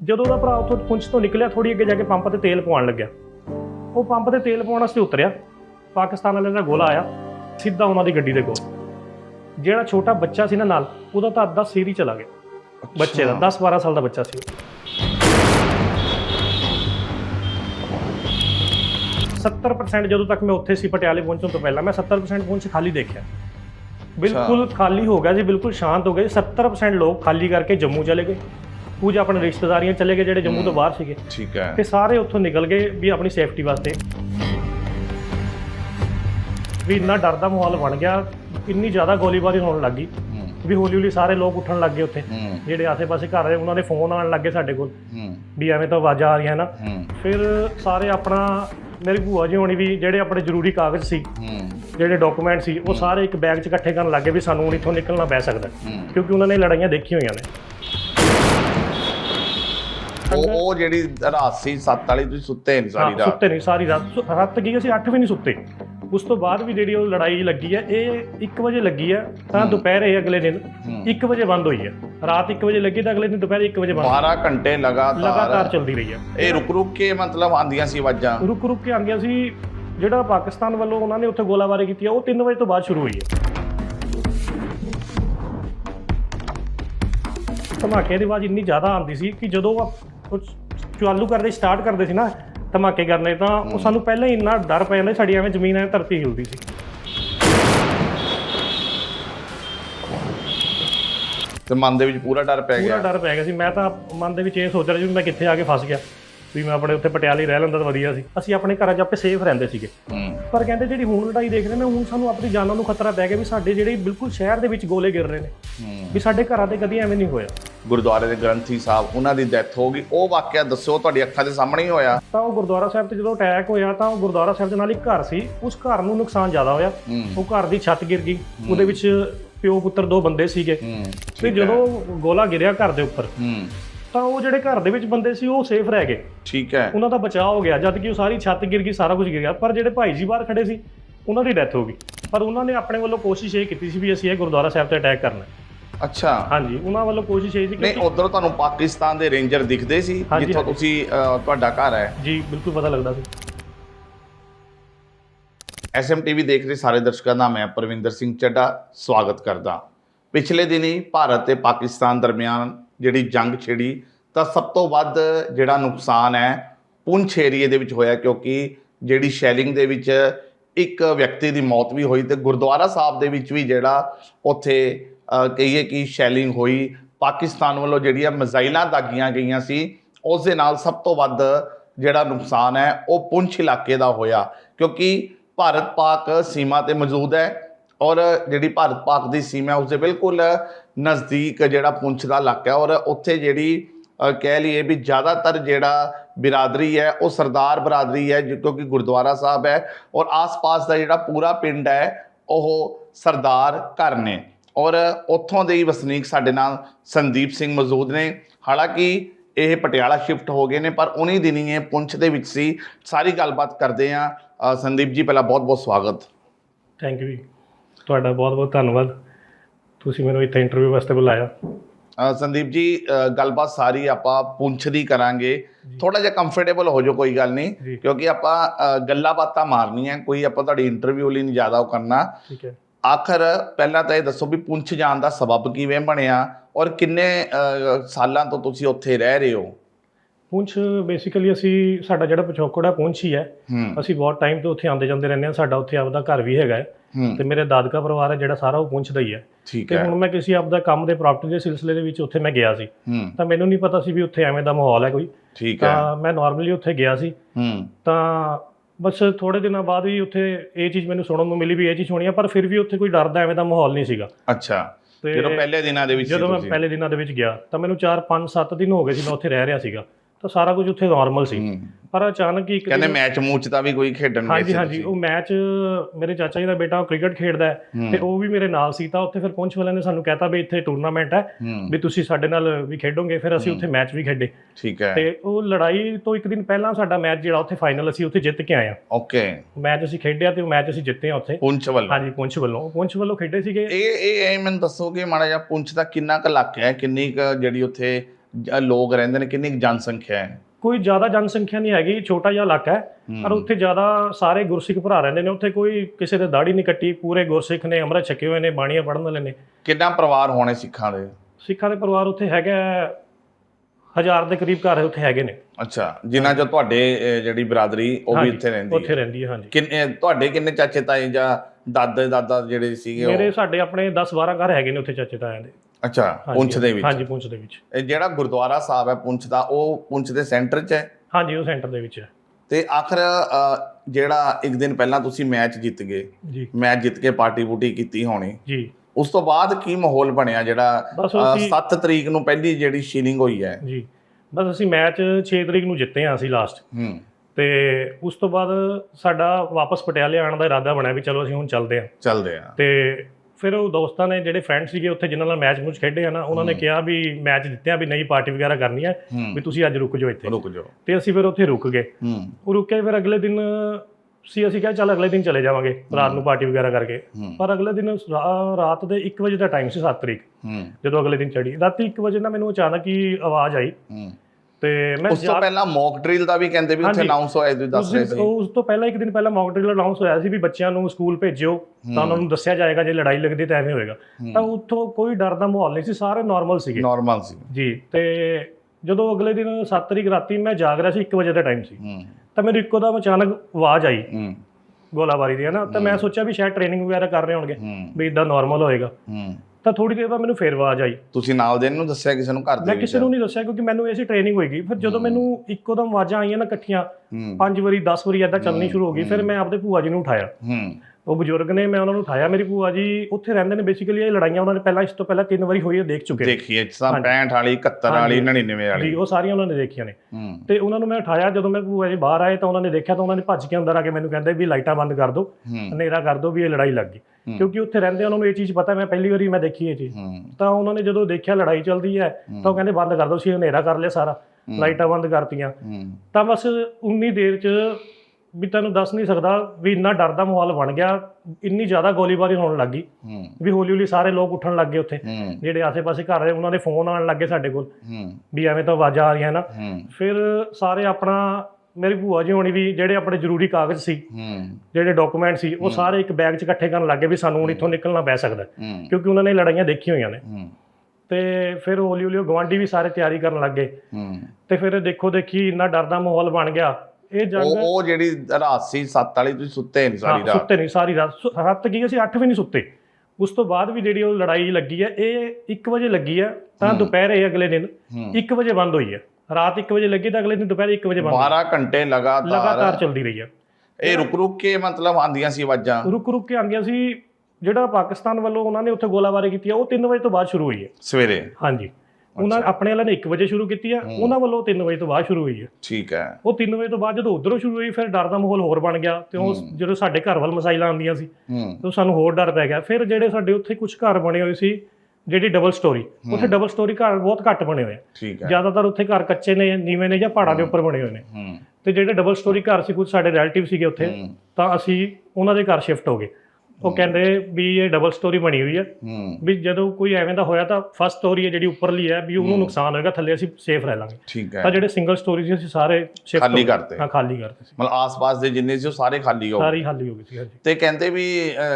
ਜਦੋਂ ਉਹਦਾ ਭਰਾ ਉੱਥੋਂ ਪੁੰਛ ਤੋਂ ਨਿਕਲਿਆ ਥੋੜੀ ਅੱਗੇ ਜਾ ਕੇ ਪੰਪ ਤੇ ਤੇਲ ਪਵਾਉਣ ਲੱਗਿਆ। ਉਹ ਪੰਪ ਤੇ ਤੇਲ ਪਵਾਉਣ ਵਾਸਤੇ ਉਤਰਿਆ। ਪਾਕਿਸਤਾਨ ਵਾਲਿਆਂ ਦਾ ਗੋਲਾ ਆਇਆ ਸਿੱਧਾ ਉਹਨਾਂ ਦੀ ਗੱਡੀ ਦੇ ਕੋਲ। ਜਿਹੜਾ ਛੋਟਾ ਬੱਚਾ ਸੀ ਨਾ ਨਾਲ ਉਹਦਾ ਤਾਂ ਅੱਧਾ ਸਿਰ ਹੀ ਚਲਾ ਗਿਆ। ਬੱਚੇ ਦਾ 10 12 ਸਾਲ ਦਾ ਬੱਚਾ ਸੀ ਉਹ। 70% ਜਦੋਂ ਤੱਕ ਮੈਂ ਉੱਥੇ ਸੀ ਪਟਿਆਲੇ ਪਹੁੰਚਣ ਤੋਂ ਪਹਿਲਾਂ ਮੈਂ 70% ਪਹੁੰਚ ਖਾਲੀ ਦੇਖਿਆ। ਬਿਲਕੁਲ ਖਾਲੀ ਹੋ ਗਿਆ ਜੀ ਬਿਲਕੁਲ ਸ਼ਾਂਤ ਹੋ ਗਿਆ ਜੀ। 70% ਲੋਕ ਖਾਲੀ ਕਰਕੇ ਜੰਮੂ ਚਲੇ ਗਏ। ਕੁਝ ਆਪਣੇ ਰਿਸ਼ਤੇਦਾਰੀਆਂ ਚਲੇ ਗਏ ਜਿਹੜੇ ਜੰਮੂ ਤੋਂ ਬਾਹਰ ਸੀਗੇ। ਠੀਕ ਹੈ। ਤੇ ਸਾਰੇ ਉੱਥੋਂ ਨਿਕਲ ਗਏ ਵੀ ਆਪਣੀ ਸੇਫਟੀ ਵਾਸਤੇ। ਵੀ ਇੰਨਾ ਡਰ ਦਾ ਮਾਹੌਲ ਬਣ ਗਿਆ ਇੰਨੀ ਜ਼ਿਆਦਾ ਗੋਲੀਬਾਰੀ ਹੋਣ ਲੱਗੀ ਵੀ ਹੌਲੀ ਹੌਲੀ ਸਾਰੇ ਲੋਕ ਉੱਠਣ ਲੱਗ ਗਏ ਉੱਥੇ। ਜਿਹੜੇ ਆਸੇ-ਪਾਸੇ ਘਰ ਰਹੇ ਉਹਨਾਂ ਦੇ ਫੋਨ ਆਉਣ ਲੱਗੇ ਸਾਡੇ ਕੋਲ। ਵੀ ਐਵੇਂ ਤਾਂ ਆਵਾਜ਼ਾਂ ਆ ਰਹੀਆਂ ਨਾ। ਫਿਰ ਸਾਰੇ ਆਪਣਾ ਮੇਰੀ ਭੂਆ ਜੀ ਹੋਣੀ ਵੀ ਜਿਹੜੇ ਆਪਣੇ ਜ਼ਰੂਰੀ ਕਾਗਜ਼ ਸੀ ਜਿਹੜੇ ਡਾਕੂਮੈਂਟ ਸੀ ਉਹ ਸਾਰੇ ਇੱਕ ਬੈਗ 'ਚ ਇਕੱਠੇ ਕਰਨ ਲੱਗੇ ਵੀ ਸਾਨੂੰ ਹੁਣ ਇੱਥੋਂ ਨਿਕਲਣਾ ਪੈ ਸਕਦਾ। ਕਿਉਂਕਿ ਉਹਨਾਂ ਨੇ ਲੜਾਈਆਂ ਦੇਖੀਆਂ ਹੋਈਆਂ ਨੇ। ਉਹ ਉਹ ਜਿਹੜੀ ਰਾਤ ਸੀ 7 ਵਾਲੀ ਤੁਸੀਂ ਸੁੱਤੇ ਨਹੀਂ ਸਾਰੀ ਰਾਤ। ਸੁੱਤੇ ਨਹੀਂ ਸਾਰੀ ਰਾਤ। ਸੁ- ਰਾਤ ਕੀ ਅਸੀਂ 8 ਵੀ ਨਹੀਂ ਸੁੱਤੇ। ਉਸ ਤੋਂ ਬਾਅਦ ਵੀ ਜਿਹੜੀ ਉਹ ਲੜਾਈ ਲੱਗੀ ਹੈ ਇਹ 1 ਵਜੇ ਲੱਗੀ ਹੈ ਤਾਂ ਦੁਪਹਿਰੇ ਅਗਲੇ ਦਿਨ ਹੂੰ। 1 ਵਜੇ ਬੰਦ ਹੋਈ ਹੈ। ਰਾਤ 1 ਵਜੇ ਲੱਗੀ ਤਾਂ ਅਗਲੇ ਦਿਨ ਦੁਪਹਿਰੇ 1 ਵਜੇ ਬੰਦ। 12 ਘੰਟੇ ਲਗਾਤਾਰ ਲਗਾਤਾਰ ਚੱਲਦੀ ਰਹੀ ਹੈ। ਇਹ ਰੁਕ ਰੁਕ ਕੇ ਮਤਲਬ ਆਂਦੀਆਂ ਸੀ ਆਵਾਜ਼ਾਂ? ਰੁਕ ਰੁਕ ਕੇ ਆਉਂਦੀਆਂ ਸੀ। ਜਿਹੜਾ ਪਾਕਿਸਤਾਨ ਵੱਲੋਂ ਉਹਨਾਂ ਨੇ ਉੱਥੇ ਗੋਲਾਬਾਰੀ ਕੀਤੀ ਉਹ 3 ਵਜੇ ਤੋਂ ਬਾਅਦ ਸ਼ੁਰੂ ਹੋਈ ਹੈ। ਧਮਾਕੇ ਦੀ ਆਵਾਜ਼ ਇੰਨੀ ਜ਼ਿਆਦਾ ਆਉਂਦੀ ਸੀ ਕਿ ਜਦੋਂ ਆਪ- ਉਹ ਚਾਲੂ ਕਰਦੇ ਸਟਾਰਟ ਕਰਦੇ ਸੀ ਨਾ ਧਮਾਕੇ ਕਰਨੇ ਤਾਂ ਉਹ ਸਾਨੂੰ ਪਹਿਲਾਂ ਹੀ ਇੰਨਾ ਡਰ ਪੈ ਜਾਂਦਾ ਸੀ, ਸਾਡੀ ਐਵੇਂ ਜ਼ਮੀਨ ਐ ਧਰਤੀ ਹਿਲਦੀ ਸੀ। ਤੇ ਮਨ ਦੇ ਵਿੱਚ ਪੂਰਾ ਡਰ ਪੈ ਪੂਰਾ ਗਿਆ। ਡਰ ਪੈ ਗਿਆ ਸੀ। ਮੈਂ ਤਾਂ ਮਨ ਦੇ ਵਿੱਚ ਇਹ ਸੋਚ ਰਿਹਾ ਸੀ ਵੀ ਮੈਂ ਕਿੱਥੇ ਆ ਕੇ ਫਸ ਗਿਆ ਵੀ ਮੈਂ ਆਪਣੇ ਉੱਥੇ ਪਟਿਆਲੇ ਹੀ ਰਹਿ ਲੈਂਦਾ ਤਾਂ ਵਧੀਆ ਸੀ। ਅਸੀਂ ਆਪਣੇ ਘਰਾਂ 'ਚ ਆਪੇ ਸੇਫ ਰਹਿੰਦੇ ਸੀਗੇ। ਹੂੰ। ਪਰ ਕਹਿੰਦੇ ਜਿਹੜੀ ਹੁਣ ਲੜਾਈ ਦੇਖ ਰਹੇ ਨੇ ਹੁਣ ਸਾਨੂੰ ਆਪਣੀ ਜਾਨਾਂ ਨੂੰ ਖਤਰਾ ਪੈ ਗਿਆ ਵੀ ਸਾਡੇ ਜਿਹੜੇ ਬਿਲਕੁਲ ਸ਼ਹਿਰ ਦੇ ਵਿੱਚ ਗੋਲੇ ਗਿਰ ਰਹੇ ਨੇ। ਵੀ ਸਾਡੇ ਘਰਾਂ ਤੇ ਕਦੀ ਐਵੇਂ ਨਹੀਂ ਹੋਇਆ। ਗੁਰਦੁਆਰੇ ਦੇ ਗ੍ਰੰਥੀ ਸਾਹਿਬ ਉਹਨਾਂ ਦੀ ਡੈਥ ਹੋ ਗਈ। ਉਹ ਵਾਕਿਆ ਦੱਸੋ ਤੁਹਾਡੀ ਅੱਖਾਂ ਦੇ ਸਾਹਮਣੇ ਹੀ ਹੋਇਆ। ਤਾਂ ਉਹ ਗੁਰਦੁਆਰਾ ਸਾਹਿਬ ਤੇ ਜਦੋਂ ਅਟੈਕ ਹੋਇਆ ਤਾਂ ਉਹ ਗੁਰਦੁਆਰਾ ਸਾਹਿਬ ਦੇ ਨਾਲ ਇੱਕ ਘਰ ਸੀ। ਉਸ ਘਰ ਨੂੰ ਨੁਕਸਾਨ ਜ਼ਿਆਦਾ ਹੋਇਆ। ਉਹ ਘਰ ਦੀ ਛੱਤ ਗਿਰ ਗਈ। ਉਹਦੇ ਵਿੱਚ ਪਿਓ ਪੁੱਤਰ ਦੋ ਬੰਦੇ ਸੀਗੇ। ਤੇ। ਜਦੋਂ ਗੋਲਾ ਗਿਰਿਆ ਘਰ ਦੇ ਉੱਪਰ ਤਾਂ ਉਹ ਜਿਹੜੇ ਘਰ ਦੇ ਵਿੱਚ ਬੰਦੇ ਸੀ ਉਹ ਸੇਫ ਰਹਿ ਗਏ। ਠੀਕ ਹੈ। ਉਹਨਾਂ ਦਾ ਬਚਾਅ ਹੋ ਗਿਆ ਜਦ ਕਿ ਉਹ ਸਾਰੀ ਛੱਤ ਗਿਰ ਗਈ ਸਾਰਾ ਕੁਝ ਗਿਰ ਗਿਆ। ਪਰ ਜਿਹੜੇ ਭਾਈ ਜੀ ਬਾਹਰ ਖੜੇ ਸੀ ਉਹਨਾਂ ਦੀ ਡੈਥ ਹੋ ਗਈ। ਪਰ ਉਹਨਾਂ ਨੇ ਆਪਣੇ ਵੱਲੋਂ ਕੋਸ਼ਿਸ਼ ਇਹ ਕੀਤੀ ਸੀ ਵੀ ਅਸੀਂ ਇਹ ਗੁਰਦੁਆਰਾ ਸਾਹਿਬ ਤੇ ਅਟੈਕ ਕਰਨਾ ਹੈ। ਅੱਛਾ। ਹਾਂਜੀ ਉਹਨਾਂ ਵੱਲੋਂ ਕੋਸ਼ਿਸ਼ ਇਹ ਸੀ ਨਹੀਂ ਕਿ ਉਧਰੋਂ ਤੁਹਾਨੂੰ ਪਾਕਿਸਤਾਨ ਦੇ ਰੇਂਜਰ ਦਿਖਦੇ ਸੀ ਹਾਂਜੀ, ਜਿੱਥੋਂ ਹਾਂਜੀ। ਤੁਸੀਂ ਤੁਹਾਡਾ ਘਰ ਹੈ। ਜੀ ਬਿਲਕੁਲ ਪਤਾ ਲੱਗਦਾ ਸੀ। ਐਸਐਮਟੀਵੀ ਦੇਖ ਰਹੇ ਸਾਰੇ ਦਰਸ਼ਕਾਂ ਦਾ ਮੈਂ ਪਰਵਿੰਦਰ ਸਿੰਘ ਚੱਡਾ ਸਵਾਗਤ ਕਰਦਾ। ਪਿਛਲੇ ਦਿਨੀ ਭਾਰਤ ਤੇ ਪਾਕਿਸਤਾਨ ਦਰਮਿਆਨ ਜਿਹੜੀ ਜੰਗ ਛਿੜੀ ਤਾਂ ਸਭ ਤੋਂ ਵੱਧ ਜਿਹੜਾ ਨੁਕਸਾਨ ਹੈ ਪੁੰਛ ਏਰੀਏ ਦੇ ਵਿੱਚ ਹੋਇਆ ਕਿਉਂਕਿ ਜਿਹੜੀ ਸ਼ੈਲਿੰਗ ਦੇ ਵਿੱਚ ਇੱਕ ਵਿਅਕਤੀ ਦੀ ਮੌਤ ਵੀ ਹੋਈ ਤੇ ਗੁਰਦੁਆਰਾ ਸਾਹਿਬ ਦੇ ਵਿੱਚ ਵੀ ਜਿਹੜਾ ਉੱਥੇ ਕਹੀਏ ਕਿ ਸ਼ੈਲਿੰਗ ਹੋਈ। ਪਾਕਿਸਤਾਨ ਵੱਲੋਂ ਜਿਹੜੀਆਂ ਮਿਜ਼ਾਈਲਾਂ ਦਾਗੀਆਂ ਗਈਆਂ ਸੀ ਉਸ ਦੇ ਨਾਲ ਸਭ ਤੋਂ ਵੱਧ ਜਿਹੜਾ ਨੁਕਸਾਨ ਹੈ ਉਹ ਪੁੰਛ ਇਲਾਕੇ ਦਾ ਹੋਇਆ। ਕਿਉਂਕਿ ਭਾਰਤ ਪਾਕ ਸੀਮਾ ਤੇ ਮੌਜੂਦ ਹੈ ਔਰ ਜਿਹੜੀ ਭਾਰਤ ਪਾਕ ਦੀ ਸੀਮਾ ਹੈ, ਉਸ ਦੇ ਬਿਲਕੁਲ ਨਜ਼ਦੀਕ ਜਿਹੜਾ ਪੁੰਛ ਦਾ ਇਲਾਕਾ ਹੈ ਔਰ ਉੱਥੇ ਜਿਹੜੀ ਕਹਿ ਲਈਏ ਵੀ ਜ਼ਿਆਦਾਤਰ ਜਿਹੜਾ ਬਿਰਾਦਰੀ ਹੈ ਉਹ ਸਰਦਾਰ ਬਿਰਾਦਰੀ ਹੈ ਜੋ- ਕਿਉਂਕਿ ਗੁਰਦੁਆਰਾ ਸਾਹਿਬ ਹੈ ਔਰ ਆਸ-ਪਾਸ ਦਾ ਜਿਹੜਾ ਪੂਰਾ ਪਿੰਡ ਹੈ ਉਹ ਸਰਦਾਰ ਘਰ ਨੇ। ਔਰ ਉੱਥੋਂ ਦੇ ਹੀ ਵਸਨੀਕ ਸਾਡੇ ਨਾਲ ਸੰਦੀਪ ਸਿੰਘ ਮੌਜੂਦ ਨੇ। ਹਾਲਾਂਕਿ ਇਹ ਪਟਿਆਲਾ ਸ਼ਿਫਟ ਹੋ ਗਏ ਨੇ ਪਰ ਉਨੀ ਦਿਨੀ ਇਹ ਪੁੰਛ ਦੇ ਵਿੱਚ ਸੀ। ਸਾਰੀ ਗੱਲਬਾਤ ਕਰਦੇ ਆ ਸੰਦੀਪ ਜੀ ਪਹਿਲਾਂ ਬਹੁਤ ਬਹੁਤ ਸਵਾਗਤ। ਥੈਂਕ ਯੂ ਜੀ। ਤੁਹਾਡਾ ਬਹੁਤ ਬਹੁਤ ਧੰਨਵਾਦ। ਤੁਸੀਂ ਮੈਨੂੰ ਇੱਥੇ ਇੰਟਰਵਿਊ ਵਾਸਤੇ ਬੁਲਾਇਆ। ਸੰਦੀਪ ਜੀ ਗੱਲਬਾਤ ਸਾਰੀ ਆਪਾਂ ਪੁੰਛ ਦੀ ਕਰਾਂਗੇ। ਥੋੜਾ ਜਿਹਾ ਕੰਫਰਟੇਬਲ ਹੋ ਜਾਓ ਕੋਈ ਗੱਲ ਨਹੀਂ। ਕਿਉਂਕਿ ਆਪਾਂ ਗੱਲਾਂ ਬਾਤਾਂ ਮਾਰਨੀਆਂ। ਕੋਈ ਆਪਾਂ ਤੁਹਾਡੀ ਇੰਟਰਵਿਊ ਲਈ ਨਹੀਂ ਜ਼ਿਆਦਾ ਉਹ ਕਰਨਾ। ਠੀਕ ਹੈ। ਆਖਰ ਪਹਿਲਾਂ ਤਾਂ ਇਹ ਦੱਸੋ ਵੀ ਪੁੰਛ ਜਾਣ ਦਾ ਸਬਬ ਕਿਵੇਂ ਬਣਿਆ ਔਰ ਕਿੰਨੇ ਸਾਲਾਂ ਤੋਂ ਤੁਸੀਂ ਉੱਥੇ ਰਹਿ ਰਹੇ ਹੋ? ਪੁੰਛ ਬੇਸਿਕਲੀ ਅਸੀਂ ਸਾਡਾ ਜਿਹੜਾ ਪਿਛੋਕੜ ਹੈ ਪੁੰਛ ਹੀ ਹੈ। ਅਸੀਂ ਬਹੁਤ ਟਾਈਮ ਤੋਂ ਉੱਥੇ ਆਉਂਦੇ ਜਾਂਦੇ ਰਹਿੰਦੇ ਹਾਂ। ਸਾਡਾ ਉੱਥੇ ਆਪਦਾ ਘਰ ਵੀ ਹੈਗਾ ਤੇ ਮੇਰੇ ਦਾਦਕਾ ਪਰਿਵਾਰ ਹੈ ਜਿਹੜਾ ਸਾਰਾ ਉਹ ਪੁੰਛ ਦਾ ਹੀ। ਹੈ ਤੇ ਹੁਣ ਮੈਂ ਕਿਸੇ ਆਪਦਾ ਕੰਮ ਦੇ ਪ੍ਰਾਪਰਟੀ ਦੇ ਸਿਲਸਿਲੇ ਦੇ ਵਿੱਚ ਉੱਥੇ ਮੈਂ ਗਿਆ ਸੀ। ਤਾਂ ਮੈਨੂੰ ਨਹੀਂ ਪਤਾ ਸੀ ਵੀ ਉੱਥੇ ਐਵੇਂ ਦਾ ਮਾਹੌਲ ਹੈ ਕੋਈ। ਤਾਂ ਮੈਂ ਨਾਰਮਲੀ ਉੱਥੇ ਗਿਆ ਸੀ। ਤਾਂ ਬਸ ਥੋੜੇ ਦਿਨਾਂ ਬਾਅਦ ਹੀ ਉੱਥੇ ਇਹ ਚੀਜ਼ ਮੈਨੂੰ ਸੁਣਨ ਨੂੰ ਮਿਲੀ ਵੀ ਇਹ ਚੀਜ਼ ਹੋਣੀ ਆ ਪਰ ਫਿਰ ਵੀ ਉੱਥੇ ਕੋਈ ਡਰ ਦਾ ਐਵੇਂ ਦਾ ਮਾਹੌਲ ਨਹੀਂ ਸੀਗਾ ਅੱਛਾ ਤੇ ਜਦੋਂ ਪਹਿਲੇ ਦਿਨਾਂ ਦੇ ਵਿੱਚ ਜਦੋਂ ਮੈਂ। ਪਹਿਲੇ ਦਿਨਾਂ ਦੇ ਵਿੱਚ ਗਿਆ ਤਾਂ ਮੈਨੂੰ 4 5 7 ਦਿਨ ਹੋ ਗਏ ਸੀ ਮੈਂ ਉੱਥੇ ਰਹਿ ਰਿਹਾ ਸੀਗਾ ਤਾਂ ਸਾਰਾ ਕੁਝ ਉੱਥੇ ਨਾਰਮਲ ਸੀ। ਪਰ ਅਚਾਨਕ ਹੀ ਇੱਕ ਕਹਿੰਦੇ ਮੈਚ ਮੂਚ ਦਾ ਵੀ ਕੋਈ ਖੇਡਣ ਗਏ ਹਾਂਜੀ ਸੀ ਹਾਂਜੀ ਤੁਸੀਂ। ਉਹ ਮੈਚ ਮੇਰੇ ਚਾਚਾ ਜੀ ਦਾ ਬੇਟਾ ਉਹ ਕ੍ਰਿਕਟ ਖੇਡਦਾ ਹੈ। ਤੇ ਉਹ ਵੀ ਮੇਰੇ ਨਾਲ ਸੀ ਤਾਂ ਉੱਥੇ ਫਿਰ ਪਹੁੰਚ ਵਾਲਿਆਂ ਨੇ ਸਾਨੂੰ ਕਹਿਤਾ ਵੀ ਇੱਥੇ ਟੂਰਨਾਮੈਂਟ ਹੈ ਵੀ ਤੁਸੀਂ ਸਾਡੇ ਨਾਲ ਵੀ ਖੇਡੋਗੇ ਫਿਰ ਅਸੀਂ ਉੱਥੇ ਮੈਚ ਵੀ ਖੇਡੇ। ਠੀਕ ਹੈ। ਤੇ ਉਹ ਲੜਾਈ ਤੋਂ ਇੱਕ ਦਿਨ ਪਹਿਲਾਂ ਸਾਡਾ ਮੈਚ ਜਿਹੜਾ ਉੱਥੇ ਫਾਈਨਲ ਅਸੀਂ ਉੱਥੇ ਜਿੱਤ ਕੇ ਆਏ ਆ ਓਕੇ ਮੈਚ ਅਸੀਂ ਖੇਡਿਆ ਤੇ ਉਹ ਮੈਚ ਅਸੀਂ ਜਿੱਤੇ ਆ ਉੱਥੇ। ਪੁੰਛ ਵੱਲ। ਹਾਂਜੀ ਪੁੰਛ ਵੱਲੋਂ। ਪੁੰਛ ਵੱਲੋਂ ਖੇਡੇ ਸੀਗੇ। ਇਹ ਇਹ ਮੈਨੂੰ ਦੱਸੋਗੇ ਮਾੜਾ ਜਿਹਾ ਪੁੰਛ ਦਾ ਕਿੰਨਾ ਕੁ ਇਲਾਕਾ ਹੈ ਕਿੰਨੀ ਕੁ ਜਿਹੜੀ ਉੱਥੇ ਲੋਕ ਰਹਿੰਦੇ ਨੇ ਕਿੰਨੀ ਜਨਸੰਖਿਆ ਹੈ? ਕੋਈ ਜ਼ਿਆਦਾ ਜਨਸੰਖਿਆ ਨਹੀਂ ਹੈਗੀ ਛੋਟਾ ਜਿਹਾ ਇਲਾਕਾ ਹੈ ਪਰ। ਉੱਥੇ ਜ਼ਿਆਦਾ ਸਾਰੇ ਗੁਰਸਿੱਖ ਭਰਾ ਰਹਿੰਦੇ ਨੇ ਉੱਥੇ ਕੋਈ ਕਿਸੇ ਦੇ ਦਾੜੀ ਨਹੀਂ ਕੱਟੀ ਪੂਰੇ ਗੁਰਸਿੱਖ ਨੇ ਅੰਮ੍ਰਿਤ ਛਕੇ ਹੋਏ ਨੇ ਬਾਣੀਆਂ ਪੜ੍ਹਨ ਵਾਲੇ ਨੇ। ਕਿੰਨਾ ਪਰਿਵਾਰ ਹੋਣੇ ਸਿੱਖਾਂ ਦੇ? ਸਿੱਖਾਂ ਦੇ ਪਰਿਵਾਰ ਉੱਥੇ ਹੈਗਾ ਹਜ਼ਾਰ ਦੇ ਕਰੀਬ ਘਰ ਉੱਥੇ ਹੈਗੇ ਨੇ। ਅੱਛਾ ਜਿਨ੍ਹਾਂ ਚ ਤੁਹਾਡੇ ਜਿਹੜੀ ਬਰਾਦਰੀ ਉਹ ਵੀ ਇੱਥੇ ਰਹਿੰਦੀ ਉੱਥੇ ਹੈ ਰਹਿੰਦੀ ਹੈ ਹਾਂਜੀ। ਕਿੰਨੇ ਤੁਹਾਡੇ ਕਿੰਨੇ ਚਾਚੇ ਤਾਏ ਜਾਂ ਦਾਦੇ ਦਾਦਾ ਜਿਹੜੇ ਸੀਗੇ ਮੇਰੇ ਸਾਡੇ ਆਪਣੇ 10 12 ਘਰ ਹੈਗੇ ਨੇ ਉੱਥੇ ਚਾਚੇ ਤਾਇਆਂ ਦੇ। ਅੱਛਾ ਹਾਂਜੀ, ਪੁੰਛ ਦੇ ਵਿੱਚ? ਹਾਂਜੀ ਪੁੰਛ ਦੇ ਵਿੱਚ। ਇਹ ਜਿਹੜਾ ਗੁਰਦੁਆਰਾ ਸਾਹਿਬ ਹੈ ਪੁੰਛ ਦਾ ਉਹ ਪੁੰਛ ਦੇ ਸੈਂਟਰ 'ਚ ਹੈ? ਹਾਂਜੀ ਉਹ ਸੈਂਟਰ ਦੇ ਵਿੱਚ ਹੈ। ਤੇ ਆਖਰ ਜਿਹੜਾ ਇੱਕ ਦਿਨ ਪਹਿਲਾਂ ਤੁਸੀਂ ਮੈਚ ਜਿੱਤ ਗਏ ਜੀ। ਮੈਚ ਜਿੱਤ ਕੇ ਪਾਰਟੀ ਪੂਟੀ ਕੀਤੀ ਹੋਣੀ ਜੀ। ਉਸ ਤੋਂ ਬਾਅਦ ਕੀ ਮਾਹੌਲ ਬਣਿਆ ਜਿਹੜਾ ਬਸ ਉਹ ਅਸੀਂ 7 ਤਰੀਕ ਨੂੰ ਪਹਿਲੀ ਜਿਹੜੀ ਸ਼ੀਲਿੰਗ ਹੋਈ ਹੈ? ਜੀ। ਬਸ ਅਸੀਂ ਮੈਚ 6 ਤਰੀਕ ਨੂੰ ਜਿੱਤੇ ਹਾਂ ਅਸੀਂ ਲਾਸਟ ਹੂੰ। ਤੇ ਉਸ ਤੋਂ ਬਾਅਦ ਸਾਡਾ ਵਾਪਸ ਪਟਿਆਲੇ ਆਉਣ ਦਾ ਇਰਾਦਾ ਬਣਿਆ ਵੀ ਚਲੋ ਅਸੀਂ ਹੁਣ ਚੱਲਦੇ ਹਾਂ। ਚੱਲਦੇ ਆ ਤੇ ਫਿਰ ਉਹ ਦੋਸਤਾਂ ਨੇ ਜਿਹੜੇ ਫਰੈਂਡ ਸੀਗੇ ਉੱਥੇ ਜਿਨ੍ਹਾਂ ਨਾਲ ਮੈਚ ਮੁਚ ਖੇਡੇ ਆ ਨਾ ਉਹਨਾਂ ਨੇ। ਕਿਹਾ ਵੀ ਮੈਚ ਜਿੱਤੇ ਆ ਵੀ ਨਹੀਂ ਪਾਰਟੀ ਵਗੈਰਾ ਕਰਨੀ ਹੈ। ਵੀ ਤੁਸੀਂ ਅੱਜ ਰੁਕ ਜਾਓ ਇੱਥੇ। ਰੁਕ ਜਾਓ। ਤੇ ਅਸੀਂ ਫਿਰ ਉੱਥੇ ਰੁਕ ਗਏ। ਉਹ ਰੁਕੇ ਫਿਰ ਅਗਲੇ ਦਿਨ ਸੀ ਅਸੀਂ ਕਿਹਾ ਚੱਲ ਅਗਲੇ ਦਿਨ ਚਲੇ ਜਾਵਾਂਗੇ ਰਾਤ ਨੂੰ ਪਾਰਟੀ ਵਗੈਰਾ ਕਰਕੇ। ਪਰ ਅਗਲੇ ਦਿਨ ਰਾਤ ਦੇ 1 ਵਜੇ ਦਾ ਟਾਈਮ ਸੀ 7 ਤਰੀਕ। ਜਦੋਂ ਅਗਲੇ ਦਿਨ ਚੜੀ ਰਾਤੀ 1 ਵਜੇ ਨਾ ਮੈਨੂੰ ਅਚਾਨਕ ਹੀ ਆਵਾਜ਼ ਆਈ। ਤੇ ਮੈਂ ਉਸ ਤੋਂ ਜਾ- ਪਹਿਲਾਂ ਮੌਕ ਡਰਿਲ ਦਾ ਵੀ ਕਹਿੰਦੇ ਵੀ ਉੱਥੇ। ਅਨਾਉਂਸ ਹੋਇਆ ਤੁਸੀਂ ਦੱਸ ਰਹੇ ਸੀ। ਉਸ ਤੋਂ ਪਹਿਲਾਂ ਇੱਕ ਦਿਨ ਪਹਿਲਾਂ ਮੌਕ ਡਰਿਲ ਅਨਾਉਂਸ ਹੋਇਆ ਸੀ ਵੀ ਬੱਚਿਆਂ ਨੂੰ ਸਕੂਲ ਭੇਜਿਓ ਤਾਂ ਉਹਨਾਂ ਨੂੰ ਦੱਸਿਆ ਜਾਏਗਾ ਜੇ ਲੜਾਈ ਲੱਗਦੀ ਤਾਂ ਐਵੇਂ ਹੋਏਗਾ। ਤਾਂ ਉੱਥੋਂ ਕੋਈ ਡਰ ਦਾ ਮਾਹੌਲ ਨਹੀਂ ਸੀ ਸਾਰੇ ਨਾਰਮਲ ਸੀਗੇ। ਨਾਰਮਲ ਸੀ। ਜੀ ਤੇ ਜਦੋਂ ਅਗਲੇ ਦਿਨ 7 ਤਰੀਕ ਰਾਤੀ ਮੈਂ ਜਾਗ ਰਿਹਾ ਸੀ 1 ਵਜੇ ਦਾ ਟਾਈਮ ਸੀ। ਤਾਂ ਮੈਨੂੰ ਇੱਕੋ ਦਮ ਅਚਾਨਕ ਆਵਾਜ਼ ਆਈ। ਗੋਲਾਬਾਰੀ ਦੀ ਹੈ ਨਾ? ਤਾਂ ਮੈਂ ਸੋਚਿਆ ਵੀ ਸ਼ਾਇਦ ਟ੍ਰੇਨਿੰਗ ਵਗੈਰਾ ਕਰ ਰਹੇ ਹੋਣਗੇ ਵੀ ਇਦਾਂ ਨਾਰਮਲ ਹੋਏਗਾ। ਤਾਂ ਥੋੜੀ ਦੇਰ ਬਾਅਦ ਮੈਨੂੰ ਫੇਰ ਆਵਾਜ਼ ਆਈ। ਤੁਸੀਂ ਨਾਲ ਦੇ ਨੂੰ ਦੱਸਿਆ ਕਿਸੇ ਨੂੰ ਘਰ ਦੇ ਮੈਂ ਕਿਸੇ ਨੂੰ ਨਹੀਂ ਦੱਸਿਆ ਕਿਉਂਕਿ ਮੈਨੂੰ ਐਸੀ ਟ੍ਰੇਨਿੰਗ ਹੋਏਗੀ। ਫਿਰ ਜਦੋਂ ਮੈਨੂੰ ਇੱਕੋ ਦਮ ਆਵਾਜ਼ਾਂ ਆਈਆਂ ਨਾ ਇਕੱਠੀਆਂ ਪੰਜ ਵਾਰੀ 10 ਵਾਰੀ ਐਦਾਂ ਚੱਲਣੀ ਸ਼ੁਰੂ ਹੋ ਗਈ। ਫਿਰ ਮੈਂ ਆਪਦੇ ਭੂਆ ਜੀ ਨੂੰ ਉਠਾਇਆ। ਹੂੰ। ਉਹ ਬਜ਼ੁਰਗ ਨੇ ਮੈਂ ਉਹਨਾਂ ਨੂੰ ਉਠਾਇਆ। ਮੇਰੀ ਭੂਆ ਜੀ ਉੱਥੇ ਰਹਿੰਦੇ ਨੇ। ਬੇਸਿਕਲੀ ਇਹ ਲੜਾਈਆਂ ਉਹਨਾਂ ਨੇ ਪਹਿਲਾਂ ਇਸ ਤੋਂ ਪਹਿਲਾਂ ਤਿੰਨ ਵਾਰੀ ਹੋਈ ਹੈ ਦੇਖ ਚੁੱਕੇ ਨੇ। ਦੇਖੀਏ ਸਾਂ 65 ਵਾਲੀ 71 ਵਾਲੀ 99 ਜੀ ਵਾਲੀ। ਉਹ ਸਾਰੀਆਂ ਉਹਨਾਂ ਨੇ ਦੇਖੀਆਂ ਨੇ। ਤੇ ਉਹਨਾਂ ਨੂੰ ਮੈਂ ਉਠਾਇਆ। ਜਦੋਂ ਮੈਂ ਭੂਆ ਜੀ ਬਾਹਰ ਆਏ ਤਾਂ ਉਹਨਾਂ ਨੇ ਦੇਖਿਆ ਤਾਂ ਉਹਨਾਂ ਨੇ ਭੱਜ ਕੇ ਅੰਦਰ ਆ ਕੇ ਮੈਨੂੰ ਕਹਿੰਦੇ ਵੀ ਲਾਈਟਾਂ ਬੰਦ ਕਰ ਦਿਓ। ਹਨੇਰਾ ਕਰ ਦਿਓ ਵੀ ਇਹ ਲੜਾਈ ਲੱਗ ਗਈ। ਕਿਉਂਕਿ ਉੱਥੇ ਰਹਿੰਦੇ ਉਹਨਾਂ ਨੂੰ ਇਹ ਚੀਜ਼ ਪਤਾ ਮੈਂ ਪਹਿਲੀ ਵਾਰੀ ਮੈਂ ਦੇਖੀ ਇਹ ਚੀਜ਼। ਤਾਂ ਉਹਨਾਂ ਨੇ ਜਦੋਂ ਦੇਖਿਆ ਲੜਾਈ ਚੱਲਦੀ ਹੈ ਤਾਂ ਉਹ ਕਹਿੰਦੇ ਬੰਦ ਕਰ ਦਿਓ ਸੀ ਹਨੇਰਾ ਕਰ ਲਿਆ ਸਾਰਾ ਲਾਈਟਾਂ ਬੰਦ ਕਰਤੀਆਂ। ਤਾਂ ਬਸ ਉਨੀ ਦੇਰ ਚ ਵੀ ਤੈਨੂੰ ਦੱਸ ਨਹੀਂ ਸਕਦਾ ਵੀ ਇੰਨਾ ਡਰ ਦਾ ਮਾਹੌਲ ਬਣ ਗਿਆ ਇੰਨੀ ਜ਼ਿਆਦਾ ਗੋਲੀਬਾਰੀ ਹੋਣ ਲੱਗੀ। ਵੀ ਹੌਲੀ ਹੌਲੀ ਸਾਰੇ ਲੋਕ ਉੱਠਣ ਲੱਗ ਗਏ ਉੱਥੇ। ਜਿਹੜੇ ਆਸੇ-ਪਾਸੇ ਘਰ ਰਹੇ ਉਹਨਾਂ ਦੇ ਫੋਨ ਆਉਣ ਲੱਗੇ ਸਾਡੇ ਕੋਲ। ਵੀ ਐਵੇਂ ਤਾਂ ਆਵਾਜ਼ਾਂ ਆ ਰਹੀਆਂ ਨਾ। ਫਿਰ ਸਾਰੇ ਆਪਣਾ ਮੇਰੀ ਭੂਆ ਜੀ ਹੋਣੀ ਵੀ ਜਿਹੜੇ ਆਪਣੇ ਜ਼ਰੂਰੀ ਕਾਗਜ਼ ਸੀ ਹੂੰ। ਜਿਹੜੇ ਡਾਕੂਮੈਂਟ ਸੀ ਉਹ ਸਾਰੇ ਇੱਕ ਬੈਗ 'ਚ ਇਕੱਠੇ ਕਰਨ ਲੱਗੇ ਵੀ ਸਾਨੂੰ ਹੁਣ ਇੱਥੋਂ ਨਿਕਲਣਾ ਪੈ ਸਕਦਾ ਕਿਉਂਕਿ ਉਹਨਾਂ ਨੇ ਲੜਾਈਆਂ ਦੇਖੀ ਹੋਈਆਂ ਨੇ। ਹੂੰ। ਤੇ ਫਿਰ ਹੌਲੀ ਹੌਲੀ ਗਵਾਂਢੀ ਵੀ ਸਾਰੇ ਤਿਆਰੀ ਕਰਨ ਲੱਗੇ ਹੂੰ। ਤੇ ਫਿਰ ਦੇਖੋ ਦੇਖੀ ਇੰਨਾ ਡਰ ਦਾ ਮਾਹੌਲ ਬਣ ਗਿਆ। ਇਹ ਜੰਗ ਉਹ ਜਿਹੜੀ ਰਾਤ ਸੀ 7 ਵਾਲੀ ਤੁਸੀਂ ਸੁੱਤੇ ਨਹੀਂ ਸਾਰੀ ਰਾਤ? ਸੁੱਤੇ ਨਹੀਂ ਸਾਰੀ ਰਾਤ। ਰਾਤ ਕੀ ਅਸੀਂ 8 ਵੀ ਨਹੀਂ ਸੁੱਤੇ। ਉਸ ਤੋਂ ਬਾਅਦ ਵੀ ਜਿਹੜੀ ਉਹ ਲੜਾਈ ਲੱਗੀ ਹੈ ਇਹ 1 ਵਜੇ ਲੱਗੀ ਹੈ ਤਾਂ ਦੁਪਹਿਰੇ ਅਗਲੇ ਦਿਨ ਹੂੰ। 1 ਵਜੇ ਬੰਦ ਹੋਈ ਹੈ। ਰਾਤ 1 ਵਜੇ ਲੱਗੀ ਤਾਂ ਅਗਲੇ ਦਿਨ ਦੁਪਹਿਰੇ 1 ਵਜੇ ਬੰਦ ਹੋਈ। 12 ਘੰਟੇ ਲਗਾਤਾਰ ਲਗਾਤਾਰ ਚੱਲਦੀ ਰਹੀ ਹੈ ਇਹ ਰੁਕ ਰੁਕ ਕੇ ਮਤਲਬ ਆਂਦੀਆਂ ਸੀ ਆਵਾਜ਼ਾਂ? ਰੁਕ ਰੁਕ ਕੇ ਆਉਂਦੀਆਂ ਸੀ। ਜਿਹੜਾ ਪਾਕਿਸਤਾਨ ਵੱਲੋਂ ਉਹਨਾਂ ਨੇ ਉੱਥੇ ਗੋਲਾਬਾਰੀ ਕੀਤੀ ਹੈ ਉਹ 3 ਵਜੇ ਤੋਂ ਬਾਅਦ ਸ਼ੁਰੂ ਹੋਈ ਹੈ ਸਵੇਰੇ? ਹਾਂਜੀ। ਉਹਨਾਂ ਆਪਣੇ ਵਾਲਿਆਂ ਨੇ 1 ਵਜੇ ਸ਼ੁਰੂ ਕੀਤੀ ਹੈ। ਉਹਨਾਂ ਵੱਲੋਂ 3 ਵਜੇ ਤੋਂ ਬਾਅਦ ਸ਼ੁਰੂ ਹੋਈ ਹੈ ਠੀਕ ਹੈ। ਉਹ 3 ਵਜੇ ਤੋਂ ਬਾਅਦ ਜਦੋਂ ਉਧਰੋਂ ਸ਼ੁਰੂ ਹੋਈ ਫਿਰ ਡਰ ਦਾ ਮਾਹੌਲ ਹੋਰ ਬਣ ਗਿਆ ਤੇ ਉਹ ਜਦੋਂ ਸਾਡੇ ਘਰ ਵੱਲ ਮਸਾਈਲਾਂ ਆਉਂਦੀਆਂ ਸੀ ਤੇ ਸਾਨੂੰ ਹੋਰ ਡਰ ਪੈ ਗਿਆ। ਫਿਰ ਜਿਹੜੇ ਸਾਡੇ ਉੱਥੇ ਕੁਝ ਘਰ ਬਣੇ ਹੋਏ ਸੀ ਜਿਹੜੀ ਡਬਲ ਸਟੋਰੀ ਉੱਥੇ ਡਬਲ ਸਟੋਰੀ ਘਰ ਬਹੁਤ ਘੱਟ ਬਣੇ ਹੋਏ ਆ। ਠੀਕ ਹੈ। ਜ਼ਿਆਦਾਤਰ ਉੱਥੇ ਘਰ ਕੱਚੇ ਨੇ ਨੀਵੇਂ ਨੇ ਜਾਂ ਪਹਾੜਾਂ ਦੇ ਉੱਪਰ ਬਣੇ ਹੋਏ ਨੇ। ਤੇ ਜਿਹੜੇ ਡਬਲ ਸਟੋਰੀ ਘਰ ਸੀ ਕੁਝ ਸਾਡੇ ਰਿਲੇਟਿਵ ਸੀਗੇ ਉੱਥੇ ਤਾਂ ਅਸੀਂ ਉਹਨਾਂ ਦੇ ਘਰ ਸ਼ਿਫਟ ਹੋ ਗਏ। ਉਹ ਕਹਿੰਦੇ ਵੀ ਇਹ ਡਬਲ ਸਟੋਰੀ ਬਣੀ ਹੋਈ ਹੈ। ਵੀ ਜਦੋਂ ਕੋਈ ਐਵੇਂ ਦਾ ਹੋਇਆ ਤਾਂ ਫਸਟ ਸਟੋਰੀ ਹੈ ਜਿਹੜੀ ਉੱਪਰਲੀ ਹੈ ਵੀ ਉਹਨੂੰ ਨੁਕਸਾਨ ਹੋਏਗਾ ਥੱਲੇ ਅਸੀਂ ਸੇਫ ਰਹਿ ਲਾਂਗੇ। ਠੀਕ ਤਾਂ ਜਿਹੜੇ ਸਿੰਗਲ ਸਟੋਰੀ ਸੀ ਅਸੀਂ ਸਾਰੇ ਖਾਲੀ। ਕਰਤੇ। ਹਾਂ ਖਾਲੀ ਕਰਤੇ ਸੀ। ਮਤਲਬ ਆਸ-ਪਾਸ ਦੇ ਜਿੰਨੇ ਸੀ ਉਹ ਸਾਰੇ ਖਾਲੀ ਹੋ ਗਏ। ਸਾਰੀ ਖਾਲੀ ਹੋ ਗਈ ਸੀ ਹਾਂਜੀ। ਤੇ ਕਹਿੰਦੇ ਵੀ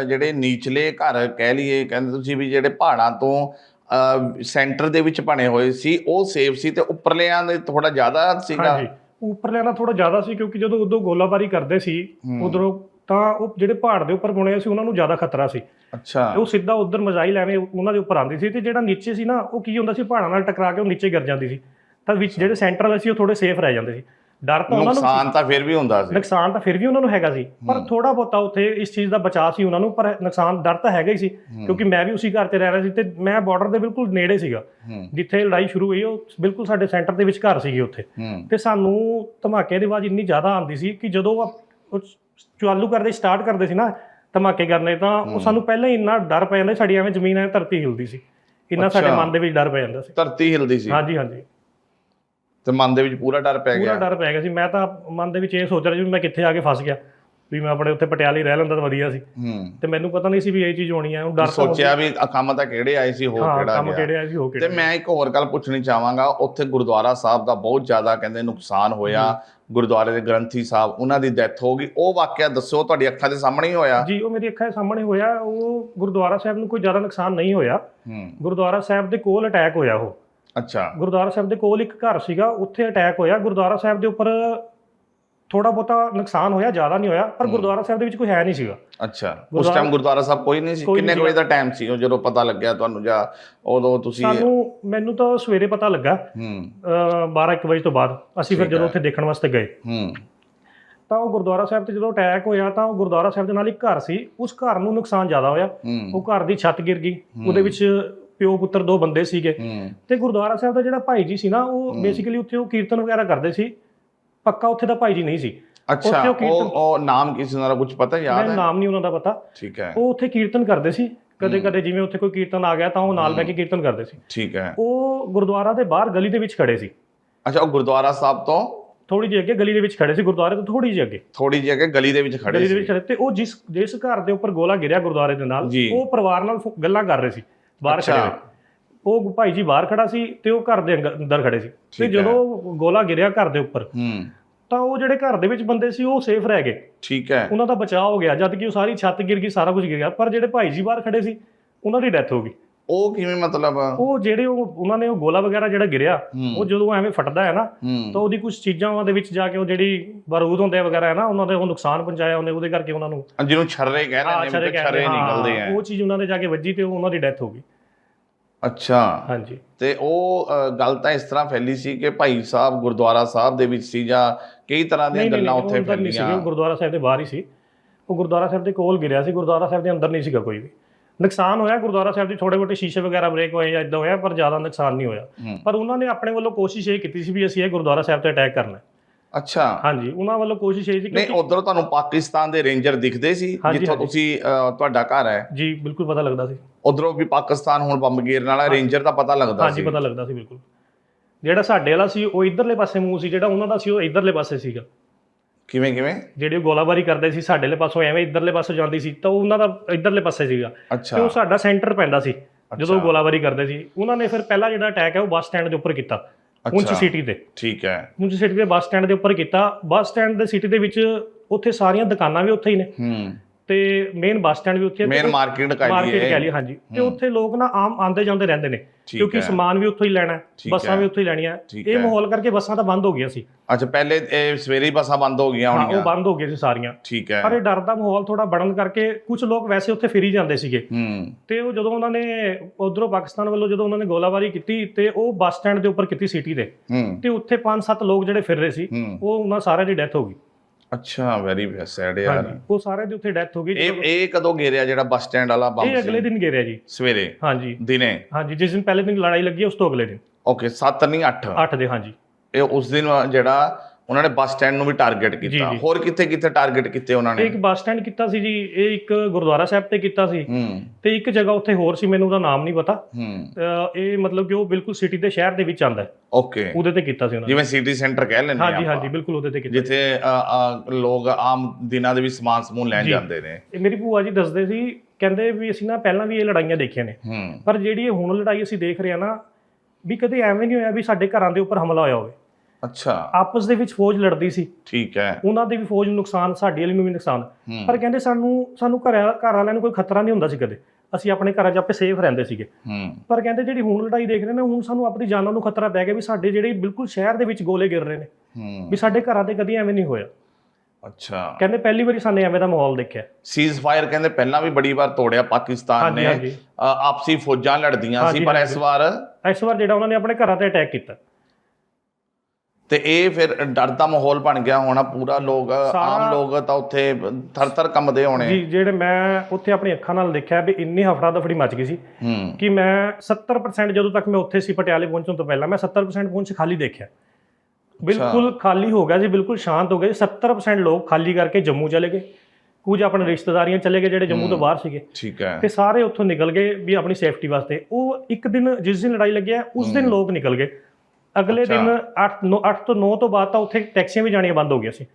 ਜਿਹੜੇ ਨੀਚਲੇ ਘਰ ਕਹਿ ਲਈਏ ਕਹਿੰਦੇ ਤੁਸੀਂ ਵੀ ਜਿਹੜੇ ਪਹਾੜਾਂ ਤੋਂ ਸੈਂਟਰ ਦੇ ਵਿੱਚ ਬਣੇ ਹੋਏ ਸੀ ਉਹ ਸੇਫ ਸੀ ਤੇ ਉੱਪਰਲਿਆਂ ਦੇ ਥੋੜਾ ਜ਼ਿਆਦਾ ਸੀਗਾ? ਹਾਂਜੀ। ਉੱਪਰ ਲੈਣਾ ਥੋੜਾ ਜ਼ਿਆਦਾ ਸੀ ਕਿਉਂਕਿ ਜਦੋਂ ਉਦੋਂ ਗੋਲਾਬਾਰੀ ਕਰਦੇ ਸੀ ਉਧਰੋਂ ਤਾਂ ਉਹ ਜਿਹੜੇ ਪਹਾੜ ਦੇ ਉੱਪਰ ਬੁਣੇ ਹੋਏ ਸੀ ਉਹਨਾਂ ਨੂੰ ਜ਼ਿਆਦਾ ਖਤਰਾ ਸੀ। ਅੱਛਾ। ਤੇ ਉਹ ਸਿੱਧਾ ਉਧਰ ਮਜ਼ਾਈਲ ਐਵੇਂ ਉਹਨਾਂ ਦੇ ਉੱਪਰ ਆਉਂਦੀ ਸੀ ਤੇ ਜਿਹੜਾ ਨੀਚੇ ਸੀ ਨਾ ਉਹ ਕੀ ਹੁੰਦਾ ਸੀ ਪਹਾੜਾਂ ਨਾਲ ਟਕਰਾ ਕੇ ਉਹ ਨੀਚੇ ਗਿਰ ਜਾਂਦੀ ਸੀ। ਤਾਂ ਵਿੱਚ ਜਿਹੜੇ ਸੈਂਟਰ ਵਾਲੇ ਸੀ ਉਹ ਥੋੜੇ ਸੇਫ ਰਹਿ ਜਾਂਦੇ ਸੀ। ਡਰ ਤਾਂ ਉਹਨਾਂ ਨੂੰ ਨੁਕਸਾਨ ਤਾਂ ਫਿਰ ਵੀ ਹੁੰਦਾ ਸੀ। ਨੁਕਸਾਨ ਤਾਂ ਫਿਰ ਵੀ ਉਹਨਾਂ ਨੂੰ ਹੈਗਾ ਸੀ। ਪਰ ਥੋੜਾ ਬਹੁਤਾ ਉੱਥੇ ਇਸ ਚੀਜ਼ ਦਾ ਬਚਾਅ ਸੀ ਉਹਨਾਂ ਨੂੰ ਪਰ ਨੁਕਸਾਨ ਡਰ ਤਾਂ ਹੈਗਾ ਹੀ ਸੀ। ਕਿਉਂਕਿ ਮੈਂ ਵੀ ਉਸੇ ਘਰ ਤੇ ਰਹਿ ਰਿਹਾ ਸੀ ਤੇ ਮੈਂ ਬਾਰਡਰ ਦੇ ਬਿਲਕੁਲ ਨੇੜੇ ਸੀਗਾ। ਜਿੱਥੇ ਲੜਾਈ ਸ਼ੁਰੂ ਹੋਈ ਉਹ ਬਿਲਕੁਲ ਸਾਡੇ ਸੈਂਟਰ ਦੇ ਵਿੱਚ ਘਰ ਸੀਗੇ ਉੱਥੇ। ਤੇ ਸਾਨੂੰ ਧਮਾਕੇ ਦੀ ਆਵਾਜ਼ ਇੰਨੀ ਜ਼ਿਆਦਾ ਆਉਂਦੀ ਸੀ ਕਿ ਜਦੋਂ ਉਹ ਚਾਲੂ ਕਰਦੇ ਸਟਾਰਟ ਕਰਦੇ ਸੀ ਨਾ ਧਮਾਕੇ ਕਰਨੇ ਤਾਂ ਉਹ ਸਾਨੂੰ ਪਹਿਲਾਂ ਹੀ ਇੰਨਾ ਡਰ ਪੈ ਜਾਂਦਾ ਸਾਡੀ ਐਵੇਂ ਜ਼ਮੀਨ ਐ ਧਰਤੀ ਹਿਲਦੀ ਸੀ। ਇੰਨਾ ਸਾਡੇ। ਮਨ ਦੇ ਵਿੱਚ ਡਰ ਪੈ ਜਾਂਦਾ ਸੀ। ਧਰਤੀ ਹਿਲਦੀ ਸੀ। ਹਾਂਜੀ ਹਾਂਜੀ। ਤੇ ਮਨ ਦੇ ਵਿੱਚ ਪੂਰਾ ਡਰ ਪੈ ਪੂਰਾ ਗਿਆ। ਡਰ ਪੈ ਗਿਆ ਸੀ। ਮੈਂ ਤਾਂ ਮਨ ਦੇ ਵਿੱਚ ਇਹ ਸੋਚ ਰਿਹਾ ਸੀ ਮੈਂ ਕਿੱਥੇ ਆ ਕੇ ਫਸ ਗਿਆ ਵੀ ਮੈਂ ਆਪਣੇ ਉੱਥੇ ਪਟਿਆਲੇ ਰਹਿ ਲੈਂਦਾ ਤਾਂ ਵਧੀਆ ਸੀ। ਤੇ ਮੈਨੂੰ ਪਤਾ ਨਹੀਂ ਸੀ ਵੀ ਇਹ ਚੀਜ਼ ਹੋਣੀ ਹੈ ਉਹ ਡਰ ਤਾਂ ਸੋਚਿਆ ਵੀ ਕੰਮ ਤਾਂ ਕਿਹੜੇ ਆਏ ਸੀ ਹਾਂ ਕਿਹੜਾ ਕੰਮ ਕਿਹੜੇ ਆ ਸੀ ਹੋ ਤੇ ਕਿਹੜੇ ਮੈਂ ਇੱਕ ਹੋਰ ਗੱਲ ਪੁੱਛਣੀ ਚਾਹਾਂਗਾ ਉੱਥੇ ਗੁਰਦੁਆਰਾ ਸਾਹਿਬ ਦਾ ਬਹੁਤ ਜ਼ਿਆਦਾ ਕਹਿੰਦੇ ਨੁਕਸਾਨ ਹੋਇਆ। ਗੁਰਦੁਆਰੇ ਦੇ ਗ੍ਰੰਥੀ ਸਾਹਿਬ ਉਹਨਾਂ ਦੀ ਡੈਥ ਹੋ ਗਈ। ਉਹ ਵਾਕਿਆ ਦੱਸੋ ਤੁਹਾਡੀ ਅੱਖਾਂ ਦੇ ਸਾਹਮਣੇ ਹੀ ਹੋਇਆ? ਜੀ ਉਹ ਮੇਰੀ ਅੱਖਾਂ ਦੇ ਸਾਹਮਣੇ ਹੋਇਆ। ਉਹ ਗੁਰਦੁਆਰਾ ਸਾਹਿਬ ਨੂੰ ਕੋਈ ਜ਼ਿਆਦਾ ਨੁਕਸਾਨ ਨਹੀਂ ਹੋਇਆ। ਹੂੰ। ਗੁਰਦੁਆਰਾ ਸਾਹਿਬ ਦੇ ਕੋਲ ਅਟੈਕ ਹੋਇਆ ਉਹ। ਅੱਛਾ। ਗੁਰਦੁਆਰਾ ਸਾਹਿਬ ਦੇ ਕੋਲ ਇੱਕ ਘਰ ਸੀਗਾ ਉੱਥੇ ਅਟੈਕ ਹੋਇਆ। ਗੁਰਦੁਆਰਾ ਸਾਹਿਬ ਦੇ ਉੱਪਰ ਥੋੜਾ ਬਹੁਤਾ ਨੁਕਸਾਨ ਹੋਇਆ ਜ਼ਿਆਦਾ ਨਹੀਂ ਹੋਇਆ ਪਰ। ਗੁਰਦੁਆਰਾ ਸਾਹਿਬ ਦੇ ਵਿੱਚ ਕੋਈ ਹੈ ਨਹੀਂ ਸੀਗਾ। ਅੱਛਾ ਉਸ ਟਾਈਮ ਗੁਰਦੁਆਰਾ ਸਾਹਿਬ ਕੋਈ ਨਹੀਂ ਸੀ? ਕਿੰਨੇ ਵਜੇ ਦਾ ਟਾਈਮ ਸੀ ਜਦੋਂ ਪਤਾ ਲੱਗਿਆ ਤੁਹਾਨੂੰ ਜਾਂ ਉਦੋਂ ਤੁਸੀਂ ਸਾਨੂੰ ਮੈਨੂੰ ਤਾਂ ਸਵੇਰੇ ਪਤਾ ਲੱਗਾ ਹੂੰ। 12 1 ਵਜੇ ਤੋਂ ਬਾਅਦ। ਅਸੀਂ ਫਿਰ ਜਦੋਂ। ਉੱਥੇ ਦੇਖਣ ਵਾਸਤੇ ਗਏ। ਹੂੰ। ਤਾਂ ਉਹ ਗੁਰਦੁਆਰਾ ਸਾਹਿਬ ਤੇ ਜਦੋਂ ਅਟੈਕ ਹੋਇਆ ਤਾਂ ਉਹ ਗੁਰਦੁਆਰਾ ਸਾਹਿਬ ਦੇ ਨਾਲ ਇੱਕ ਘਰ ਸੀ। ਉਸ ਘਰ ਨੂੰ ਨੁਕਸਾਨ ਜ਼ਿਆਦਾ ਹੋਇਆ। ਉਹ ਘਰ ਦੀ ਛੱਤ ਗਿਰ ਗਈ। ਉਹਦੇ ਵਿੱਚ ਪਿਓ ਪੁੱਤਰ ਦੋ ਬੰਦੇ ਸੀਗੇ। ਤੇ ਗੁਰਦੁਆਰਾ ਸਾਹਿਬ ਦਾ ਜਿਹੜਾ ਭਾਈ ਜੀ ਸੀ ਨਾ ਉਹ। ਬੇਸਿਕਲੀ ਉੱਥੇ ਉਹ ਕੀਰਤਨ ਵਗੈਰਾ ਕਰਦੇ ਸੀ। ਪੱਕਾ ਉੱਥੇ ਦਾ ਭਾਈ ਜੀ ਨਹੀਂ ਸੀ। ਅੱਛਾ ਉੱਥੇ ਉਹ ਉਹ ਕੀਰਤਨ- ਉਹ ਨਾਮ ਕਿਸੇ ਦਾ ਕੁਝ ਪਤਾ ਯਾਦ ਮੈਨੂੰ ਹੈ? ਨਾਮ ਨਹੀਂ ਉਹਨਾਂ ਦਾ ਪਤਾ। ਠੀਕ ਹੈ। ਉਹ ਉੱਥੇ ਕੀਰਤਨ ਕਰਦੇ ਸੀ। ਕਦੇ। ਕਦੇ ਜਿਵੇਂ ਉੱਥੇ ਕੋਈ ਕੀਰਤਨ ਆ ਗਿਆ ਤਾਂ ਉਹ ਨਾਲ ਬੈ ਕੇ ਕੀਰਤਨ ਕਰਦੇ ਸੀ। ਠੀਕ ਹੈ। ਉਹ ਗੁਰਦੁਆਰਾ ਦੇ ਬਾਹਰ ਗਲੀ ਦੇ ਵਿੱਚ ਖੜੇ ਸੀ। ਅੱਛਾ ਉਹ ਗੁਰਦੁਆਰਾ ਸਾਹਿਬ ਤੋਂ? ਥੋੜੀ ਜਿਹੀ ਅੱਗੇ ਗਲੀ ਦੇ ਵਿੱਚ ਖੜੇ ਸੀ ਗੁਰਦੁਆਰੇ ਤੋਂ ਥੋੜੀ ਜਿਹੀ ਅੱਗੇ। ਥੋੜੀ ਜਿਹੀ ਅੱਗੇ ਗਲੀ ਦੇ ਵਿੱਚ ਖੜੇ ਗਲੀ ਦੇ ਸੀ। ਵਿੱਚ ਖੜੇ ਤੇ ਉਹ ਜਿਸ ਜਿਸ ਘਰ ਦੇ ਉੱਪਰ ਗੋਲਾ ਗਿਰਿਆ ਗੁਰਦੁਆਰੇ ਦੇ ਨਾਲ ਜੀ। ਉਹ ਪਰਿਵਾਰ ਨਾਲ ਫੋ- ਗੱਲਾਂ ਕਰ ਰਹੇ ਸੀ। ਬਾਹਰ ਅੱਛਾ। ਖੜੇ ਹੋਏ। ਉਹ ਭਾਈ ਜੀ ਬਾਹਰ ਖੜਾ ਸੀ ਤੇ ਉਹ ਘਰ ਦੇ ਅੰਦਰ ਖੜੇ ਸੀ। ਤੇ। ਜਦੋਂ ਗੋਲਾ ਗਿਰਿਆ ਘਰ ਦੇ ਉੱਪਰ ਹੂੰ। ਤਾਂ ਉਹ ਜਿਹੜੇ ਘਰ ਦੇ ਵਿੱਚ ਬੰਦੇ ਸੀ ਉਹ ਸੇਫ ਰਹਿ ਗਏ। ਠੀਕ ਹੈ। ਉਹਨਾਂ ਦਾ ਬਚਾਅ ਹੋ ਗਿਆ ਜਦ ਕਿ ਉਹ ਸਾਰੀ ਛੱਤ ਗਿਰ ਗਈ ਸਾਰਾ ਕੁਝ ਗਿਰ ਗਿਆ। ਪਰ ਜਿਹੜੇ ਭਾਈ ਜੀ ਬਾਹਰ ਖੜੇ ਸੀ ਉਹਨਾਂ ਦੀ ਡੈਥ ਹੋ ਗਈ। ਉਹ ਕਿਵੇਂ ਮਤਲਬ? ਉਹ ਜਿਹੜੇ ਉਹ ਉਹਨਾਂ ਨੇ ਉਹ ਗੋਲਾ ਵਗੈਰਾ ਜਿਹੜਾ ਗਿਰਿਆ ਉਹ ਜਦੋਂ ਐਵੇਂ ਫਟਦਾ ਹੈ ਨਾ ਤਾਂ ਉਹਦੀ ਕੁਝ ਚੀਜ਼ਾਂ ਉਹਨਾਂ ਦੇ ਵਿੱਚ ਜਾ ਕੇ ਉਹ ਜਿਹੜੀ ਬਾਰੂਦ ਹੁੰਦੇ ਆ ਵਗੈਰਾ ਹੈ ਨਾ ਉਹਨਾਂ ਦੇ ਉਹ ਨੁਕਸਾਨ ਪਹੁੰਚਾਇਆ ਉਹਨੇ ਉਹਦੇ ਕਰਕੇ ਉਹਨਾਂ ਨੂੰ। ਜਿਹਨੂੰ ਛਰਰੇ ਕਹਿੰਦੇ ਨੇ ਛਰਰੇ ਨਿਕਲਦੇ ਆ। ਉਹ ਚੀਜ਼ ਉਹਨਾਂ ਦੇ ਜਾ ਕੇ ਵੱਜੀ ਤੇ ਉਹ ਉਹਨਾਂ ਦੀ ਡੈਥ ਹੋ ਗਈ। ਅੱਛਾ। ਹਾਂਜੀ। ਤੇ ਉਹ ਅ, ਗੱਲ ਤਾਂ ਇਸ ਤਰ੍ਹਾਂ ਫੈਲੀ ਸੀ ਕਿ ਭਾਈ ਸਾਹਿਬ ਗੁਰਦੁਆਰਾ ਸਾਹਿਬ ਦੇ ਵਿੱਚ ਸੀ ਜਾਂ ਕਈ ਤਰ੍ਹਾਂ ਦੀਆਂ ਨਹੀਂ ਨਹੀਂ ਗੱਲਾਂ ਨਹੀਂ, ਉੱਥੇ ਅੰਦਰ ਨਹੀਂ ਸੀਗੇ, ਫੈਲੀਆਂ ਉਹ ਗੁਰਦੁਆਰਾ ਸਾਹਿਬ ਦੇ ਬਾਹਰ ਹੀ ਸੀ। ਉਹ ਗੁਰਦੁਆਰਾ ਸਾਹਿਬ ਦੇ ਕੋਲ ਗਿਰਿਆ ਸੀ ਗੁਰਦੁਆਰਾ ਸਾਹਿਬ ਦੇ ਅੰਦਰ ਨਹੀਂ ਸੀਗਾ ਕੋਈ ਵੀ। ਨੁਕਸਾਨ ਹੋਇਆ ਗੁਰਦੁਆਰਾ ਸਾਹਿਬ ਦੇ ਥੋੜੇ ਮੋਟੇ ਸ਼ੀਸ਼ੇ ਵਗੈਰਾ ਬ੍ਰੇਕ ਹੋਏ ਜਾਂ ਇਦਾਂ ਹੋਇਆ ਪਰ ਜ਼ਿਆਦਾ ਨੁਕਸਾਨ ਨਹੀਂ ਹੋਇਆ। ਹੂੰ। ਪਰ ਉਹਨਾਂ ਨੇ ਆਪਣੇ ਵੱਲੋਂ ਕੋਸ਼ਿਸ਼ ਇਹ ਕੀਤੀ ਸੀ ਵੀ ਅਸੀਂ ਇਹ ਗੁਰਦੁਆਰਾ ਸਾਹਿਬ ਤੇ ਅਟੈਕ ਕਰਨਾ ਹੈ। ਅੱਛਾ। ਹਾਂਜੀ ਉਹਨਾਂ ਵੱਲੋਂ ਕੋਸ਼ਿਸ਼ ਇਹ ਸੀ ਨਹੀਂ ਉਧਰ ਤੁਹਾਨੂੰ ਪਾਕਿਸਤਾਨ ਦੇ ਰੇਂਜਰ ਦਿਖਦੇ ਸੀ ਹਾਂਜੀ, ਜਿੱਥੋਂ ਹਾਂਜੀ। ਤੁਸੀਂ ਤੁਹਾਡਾ ਘਰ ਹੈ। ਜੀ ਬਿਲਕੁਲ ਪਤਾ ਲੱਗਦਾ ਸੀ। ਉਧਰੋਂ ਵੀ ਪਾਕਿਸਤਾਨ ਹੁਣ ਬੰਬ ਗੇਰਨ ਵਾਲਾ ਰੇਂਜਰ ਦਾ ਪਤਾ ਲੱਗਦਾ ਹਾਂਜੀ ਸੀ। ਪਤਾ ਲੱਗਦਾ ਸੀ ਬਿਲਕੁਲ। ਜਿਹੜਾ ਸਾਡੇ ਵਾਲਾ ਸੀ ਉਹ ਇਧਰਲੇ ਪਾਸੇ ਮੂੰਹ ਸੀ ਜਿਹੜਾ ਉਹਨਾਂ ਦਾ ਸੀ ਉਹ ਇਧਰਲੇ ਪਾਸੇ ਸੀਗਾ। ਕਿਵੇਂ ਕਿਵੇਂ? ਜਿਹੜੇ ਗੋਲਾਬਾਰੀ ਕਰਦੇ ਸੀ ਸਾਡੇ ਵਾਲੇ ਪਾਸੋਂ ਐਵੇਂ ਇਧਰਲੇ ਪਾਸੋਂ ਜਾਂਦੀ ਸੀ ਤਾਂ ਉਹਨਾਂ ਦਾ ਇਧਰਲੇ ਪਾਸੇ ਸੀਗਾ। ਤੇ ਉਹ ਸਾਡਾ ਸੈਂਟਰ ਪੈਂਦਾ ਸੀ ਜਦੋਂ। ਗੋਲਾਬਾਰੀ ਕਰਦੇ ਸੀ। ਉਹਨਾਂ ਨੇ ਫਿਰ ਪਹਿਲਾ ਜਿਹੜਾ ਅਟੈਕ ਹੈ ਉਹ ਬੱਸ ਸਟੈਂਡ ਦੇ ਉੱਪਰ ਕੀਤਾ। ਪੁੰਛ। ਸਿਟੀ ਤੇ ਠੀਕ ਹੈ। ਪੁੰਛ ਸਿਟੀ ਦੇ ਬੱਸ ਸਟੈਂਡ ਦੇ ਉੱਪਰ ਕੀਤਾ। ਬੱਸ ਸਟੈਂਡ ਦੇ ਸਿਟੀ ਦੇ ਵਿੱਚ ਉੱਥੇ ਸਾਰੀਆਂ ਦੁਕਾਨਾਂ ਵੀ ਉੱਥੇ ਹੀ ਨੇ। ਹੂੰ। ਤੇ ਮੇਨ ਬੱਸ ਸਟੈਂਡ ਵੀ ਉੱਥੇ ਹੈ ਮੇਨ ਮਾਰਕੀਟ ਕਾ ਮਾਰਕੀਟ ਕਹਿ ਹਾਂਜੀ। ਤੇ। ਉੱਥੇ ਲੋਕ ਨਾ ਆਮ ਆਂਦੇ ਜਾਂਦੇ ਰਹਿੰਦੇ ਨੇ ਕਿਉਂਕਿ ਸਮਾਨ ਵੀ ਉੱਥੋਂ ਹੀ ਲੈਣਾ ਬੱਸਾਂ। ਵੀ ਉੱਥੋਂ ਹੀ ਲੈਣੀਆਂ ਇਹ। ਮਾਹੌਲ ਕਰਕੇ ਬੱਸਾਂ ਤਾਂ ਬੰਦ ਹੋ ਗਈਆਂ ਸੀ। ਅੱਛਾ ਪਹਿਲੇ ਇਹ ਸਵੇਰੇ ਹੀ ਬੱਸਾਂ ਬੰਦ ਹੋ ਗਈਆਂ ਹਾਂ ਉਹ ਬੰਦ ਹੋ ਗਈਆਂ ਸੀ ਸਾਰੀਆਂ। ਠੀਕ ਹੈ। ਪਰ ਇਹ ਡਰ ਦਾ ਮਾਹੌਲ ਥੋੜਾ ਬਣਨ ਕਰਕੇ ਕੁਝ ਲੋਕ ਵੈਸੇ ਉੱਥੇ ਫਿਰੀ ਜਾਂਦੇ ਸੀਗੇ। ਹੂੰ। ਤੇ ਉਹ ਜਦੋਂ ਉਹਨਾਂ ਨੇ ਉਧਰੋਂ ਪਾਕਿਸਤਾਨ ਵੱਲੋਂ ਜਦੋਂ ਉਹਨਾਂ ਨੇ ਗੋਲਾਬਾਰੀ ਕੀਤੀ ਤੇ ਉਹ ਬੱਸ ਸਟੈਂਡ ਦੇ ਉੱਪਰ ਕੀਤੀ ਸਿਟੀ ਦੇ ਤੇ ਉੱਥੇ 5-7 ਲੋਕ ਜਿਹੜੇ ਫਿਰ ਰਹੇ ਸੀ ਉਹ ਉਹਨਾਂ ਸਾਰਿਆਂ ਦੀ ਡੈਥ ਹੋ ਗਈ। ਅੱਛਾ ਵੈਰੀ ਸੈਡ ਯਾਰ। ਹਾਂਜੀ ਉਹ ਸਾਰਿਆਂ ਦੀ ਉੱਥੇ ਡੈਥ ਹੋ ਗਈ ਇਹ ਇਹ ਕਦੋਂ ਗੇਰਿਆ ਜਿਹੜਾ ਬੱਸ ਸਟੈਂਡ ਵਾਲਾ ਬੰਬ ਇਹ ਅਗਲੇ ਸੀ? ਦਿਨ ਗਿਰਿਆ ਜੀ। ਸਵੇਰੇ? ਹਾਂਜੀ। ਦਿਨੇ? ਹਾਂਜੀ ਜਿਸ ਦਿਨ ਪਹਿਲੇ ਦਿਨ ਲੜਾਈ ਲੱਗੀ ਉਸ ਤੋਂ ਅਗਲੇ ਦਿਨ। ਓਕੇ 7 ਨਹੀਂ 8 8 ਦੇ ਹਾਂਜੀ। ਇਹ ਉਸ ਦਿਨ ਜਿਹੜਾ ਉਹਨਾਂ ਨੇ ਬੱਸ ਸਟੈਂਡ ਨੂੰ ਵੀ ਟਾਰਗੇਟ ਕੀਤਾ। ਜੀ। ਹੋਰ ਕਿੱਥੇ ਕਿੱਥੇ ਟਾਰਗੇਟ ਕੀਤੇ ਉਹਨਾਂ ਨੇ? ਇੱਕ ਬੱਸ ਸਟੈਂਡ ਕੀਤਾ ਸੀ ਜੀ ਇਹ ਇੱਕ ਗੁਰਦੁਆਰਾ ਸਾਹਿਬ ਤੇ ਕੀਤਾ ਸੀ। ਹੂੰ। ਤੇ ਇੱਕ ਜਗ੍ਹਾ ਉੱਥੇ ਹੋਰ ਸੀ ਮੈਨੂੰ ਉਹਦਾ ਨਾਮ ਨਹੀਂ ਪਤਾ। ਹੂੰ। ਅਹ ਇਹ ਮਤਲਬ ਕਿ ਉਹ ਬਿਲਕੁਲ ਸਿਟੀ ਦੇ ਸ਼ਹਿਰ ਦੇ ਵਿੱਚ ਆਉਂਦਾ ਹੈ। ਓਕੇ ਉਹਦੇ ਤੇ ਕੀਤਾ ਸੀ ਉਹਨਾਂ ਨੇ। ਜਿਵੇਂ ਸਿਟੀ ਸੈਂਟਰ ਕਹਿ ਲੈਂਦੇ ਹਾਂਜੀ। ਹਾਂਜੀ ਬਿਲਕੁਲ ਉਹਦੇ ਤੇ ਕੀਤਾ। ਜਿੱਥੇ ਅ, ਅ, ਲੋਕ ਆਮ ਦਿਨਾਂ ਦੇ ਵਿੱਚ ਸਮਾਨ ਸਮੂਨ ਲੈਣ ਜੀ। ਜਾਂਦੇ ਨੇ। ਇਹ ਮੇਰੀ ਭੂਆ ਜੀ ਦੱਸਦੇ ਸੀ ਕਹਿੰਦੇ ਵੀ ਅਸੀਂ ਨਾ ਪਹਿਲਾਂ ਵੀ ਇਹ ਲੜਾਈਆਂ ਦੇਖੀਆਂ ਨੇ। ਹੂੰ। ਪਰ ਜਿਹੜੀ ਇਹ ਹੁਣ ਲੜਾਈ ਅਸੀਂ ਦੇਖ ਰਹੇ ਹਾਂ ਨਾ ਵੀ ਕਦੇ ਐਵੇਂ ਨਹੀਂ ਹੋਇਆ ਵੀ ਸਾਡੇ ਘਰਾਂ ਦੇ ਉੱਪਰ ਹਮਲਾ ਹੋਇਆ ਹੋਵੇ। ਅੱਛਾ। ਆਪਸ ਦੇ ਵਿੱਚ ਫੌਜ ਲੜਦੀ ਸੀ। ਠੀਕ ਹੈ। ਉਹਨਾਂ ਦੇ ਵੀ ਫੌਜ ਨੂੰ ਨੁਕਸਾਨ ਸਾਡੀ ਵਾਲੀ ਨੂੰ ਵੀ ਨੁਕਸਾਨ। ਪਰ ਕਹਿੰਦੇ ਸਾਨੂੰ ਸਾਨੂੰ ਘਰ ਘਰ ਵਾਲਿਆਂ ਨੂੰ ਕੋਈ ਖਤਰਾ ਨਹੀਂ ਹੁੰਦਾ ਸੀ ਕਦੇ। ਅਸੀਂ ਆਪਣੇ ਘਰਾਂ 'ਚ ਆਪੇ ਸੇਫ ਰਹਿੰਦੇ ਸੀਗੇ। ਪਰ ਕਹਿੰਦੇ ਜਿਹੜੀ ਹੁਣ ਲੜਾਈ ਦੇਖ ਰਹੇ ਨੇ ਹੁਣ ਸਾਨੂੰ ਆਪਣੀ ਜਾਨਾਂ ਨੂੰ ਖਤਰਾ ਪੈ ਗਿਆ ਵੀ ਸਾਡੇ ਜਿਹੜੇ ਬਿਲਕੁਲ ਸ਼ਹਿਰ ਦੇ ਵਿੱਚ ਗੋਲੇ ਗਿਰ ਰਹੇ ਨੇ। ਵੀ ਸਾਡੇ ਘਰਾਂ ਤੇ ਕਦੀ ਐਵੇਂ ਨਹੀਂ ਹੋਇਆ। ਅੱਛਾ। ਕਹਿੰਦੇ ਪਹਿਲੀ ਵਾਰੀ ਸਾਨੇ ਐਵੇਂ ਦਾ ਮਾਹੌਲ ਦੇਖਿਆ। ਸੀਜ਼ ਫਾਇਰ ਕਹਿੰਦੇ ਪਹਿਲਾਂ ਵੀ ਬੜੀ ਵਾਰ ਤੋੜਿਆ ਪਾਕਿਸਤਾਨ ਨੇ। ਆਪਸੀ ਫੌਜਾਂ ਲੜਦੀਆਂ ਸੀ ਪਰ ਇਸ। ਵਾਰ ਇਸ ਵਾਰ ਜਿਹੜਾ ਉਹਨਾਂ ਨੇ ਆਪਣੇ ਘਰਾਂ ਤੇ ਅਟੈਕ ਕੀਤਾ। ਤੇ ਇਹ ਫਿਰ ਡਰ ਦਾ ਮਾਹੌਲ ਬਣ ਗਿਆ ਹੋਣਾ ਪੂਰਾ ਲੋਕ ਆਮ ਲੋਕ ਤਾਂ ਉੱਥੇ ਥਰ ਥਰ ਕੰਬਦੇ ਹੋਣੇ। ਜੀ ਜਿਹੜੇ ਮੈਂ ਉੱਥੇ ਆਪਣੀ ਅੱਖਾਂ ਨਾਲ ਦੇਖਿਆ ਵੀ ਇੰਨੀ ਹਫੜਾ ਦਫੜੀ ਮਚ ਗਈ ਸੀ ਕਿ ਮੈਂ 70% ਜਦੋਂ ਤੱਕ ਮੈਂ ਉੱਥੇ ਸੀ ਪਟਿਆਲੇ ਪਹੁੰਚਣ ਤੋਂ ਪਹਿਲਾਂ ਮੈਂ 70% ਪਹੁੰਚ ਖਾਲੀ ਦੇਖਿਆ। ਬਿਲਕੁਲ ਖਾਲੀ ਹੋ ਗਿਆ ਜੀ ਬਿਲਕੁਲ ਸ਼ਾਂਤ ਹੋ ਗਿਆ ਜੀ 70% ਲੋਕ ਖਾਲੀ ਕਰਕੇ ਜੰਮੂ ਚਲੇ ਗਏ। ਕੁਝ ਆਪਣੇ ਰਿਸ਼ਤੇਦਾਰੀਆਂ ਚਲੇ ਗਏ ਜਿਹੜੇ ਜੰਮੂ ਤੋਂ ਬਾਹਰ ਸੀਗੇ। ਠੀਕ ਹੈ। ਤੇ ਸਾਰੇ ਉੱਥੋਂ ਨਿਕਲ ਗਏ ਵੀ ਆਪਣੀ ਸੇਫਟੀ ਵਾਸਤੇ। ਉਹ ਇੱਕ ਦਿਨ ਜਿਸ ਦਿਨ ਲੜਾਈ ਲੱਗਿਆ ਉਸ ਦਿਨ ਲੋਕ ਨਿਕਲ ਗਏ। ਅਗਲੇ। ਦਿਨ 8 9 8 ਤੋਂ 9 ਤੋਂ ਬਾਅਦ ਤਾਂ ਉੱਥੇ ਟੈਕਸੀਆਂ ਵੀ ਜਾਣੀਆਂ ਬੰਦ ਹੋ ਗਈਆਂ ਸੀ।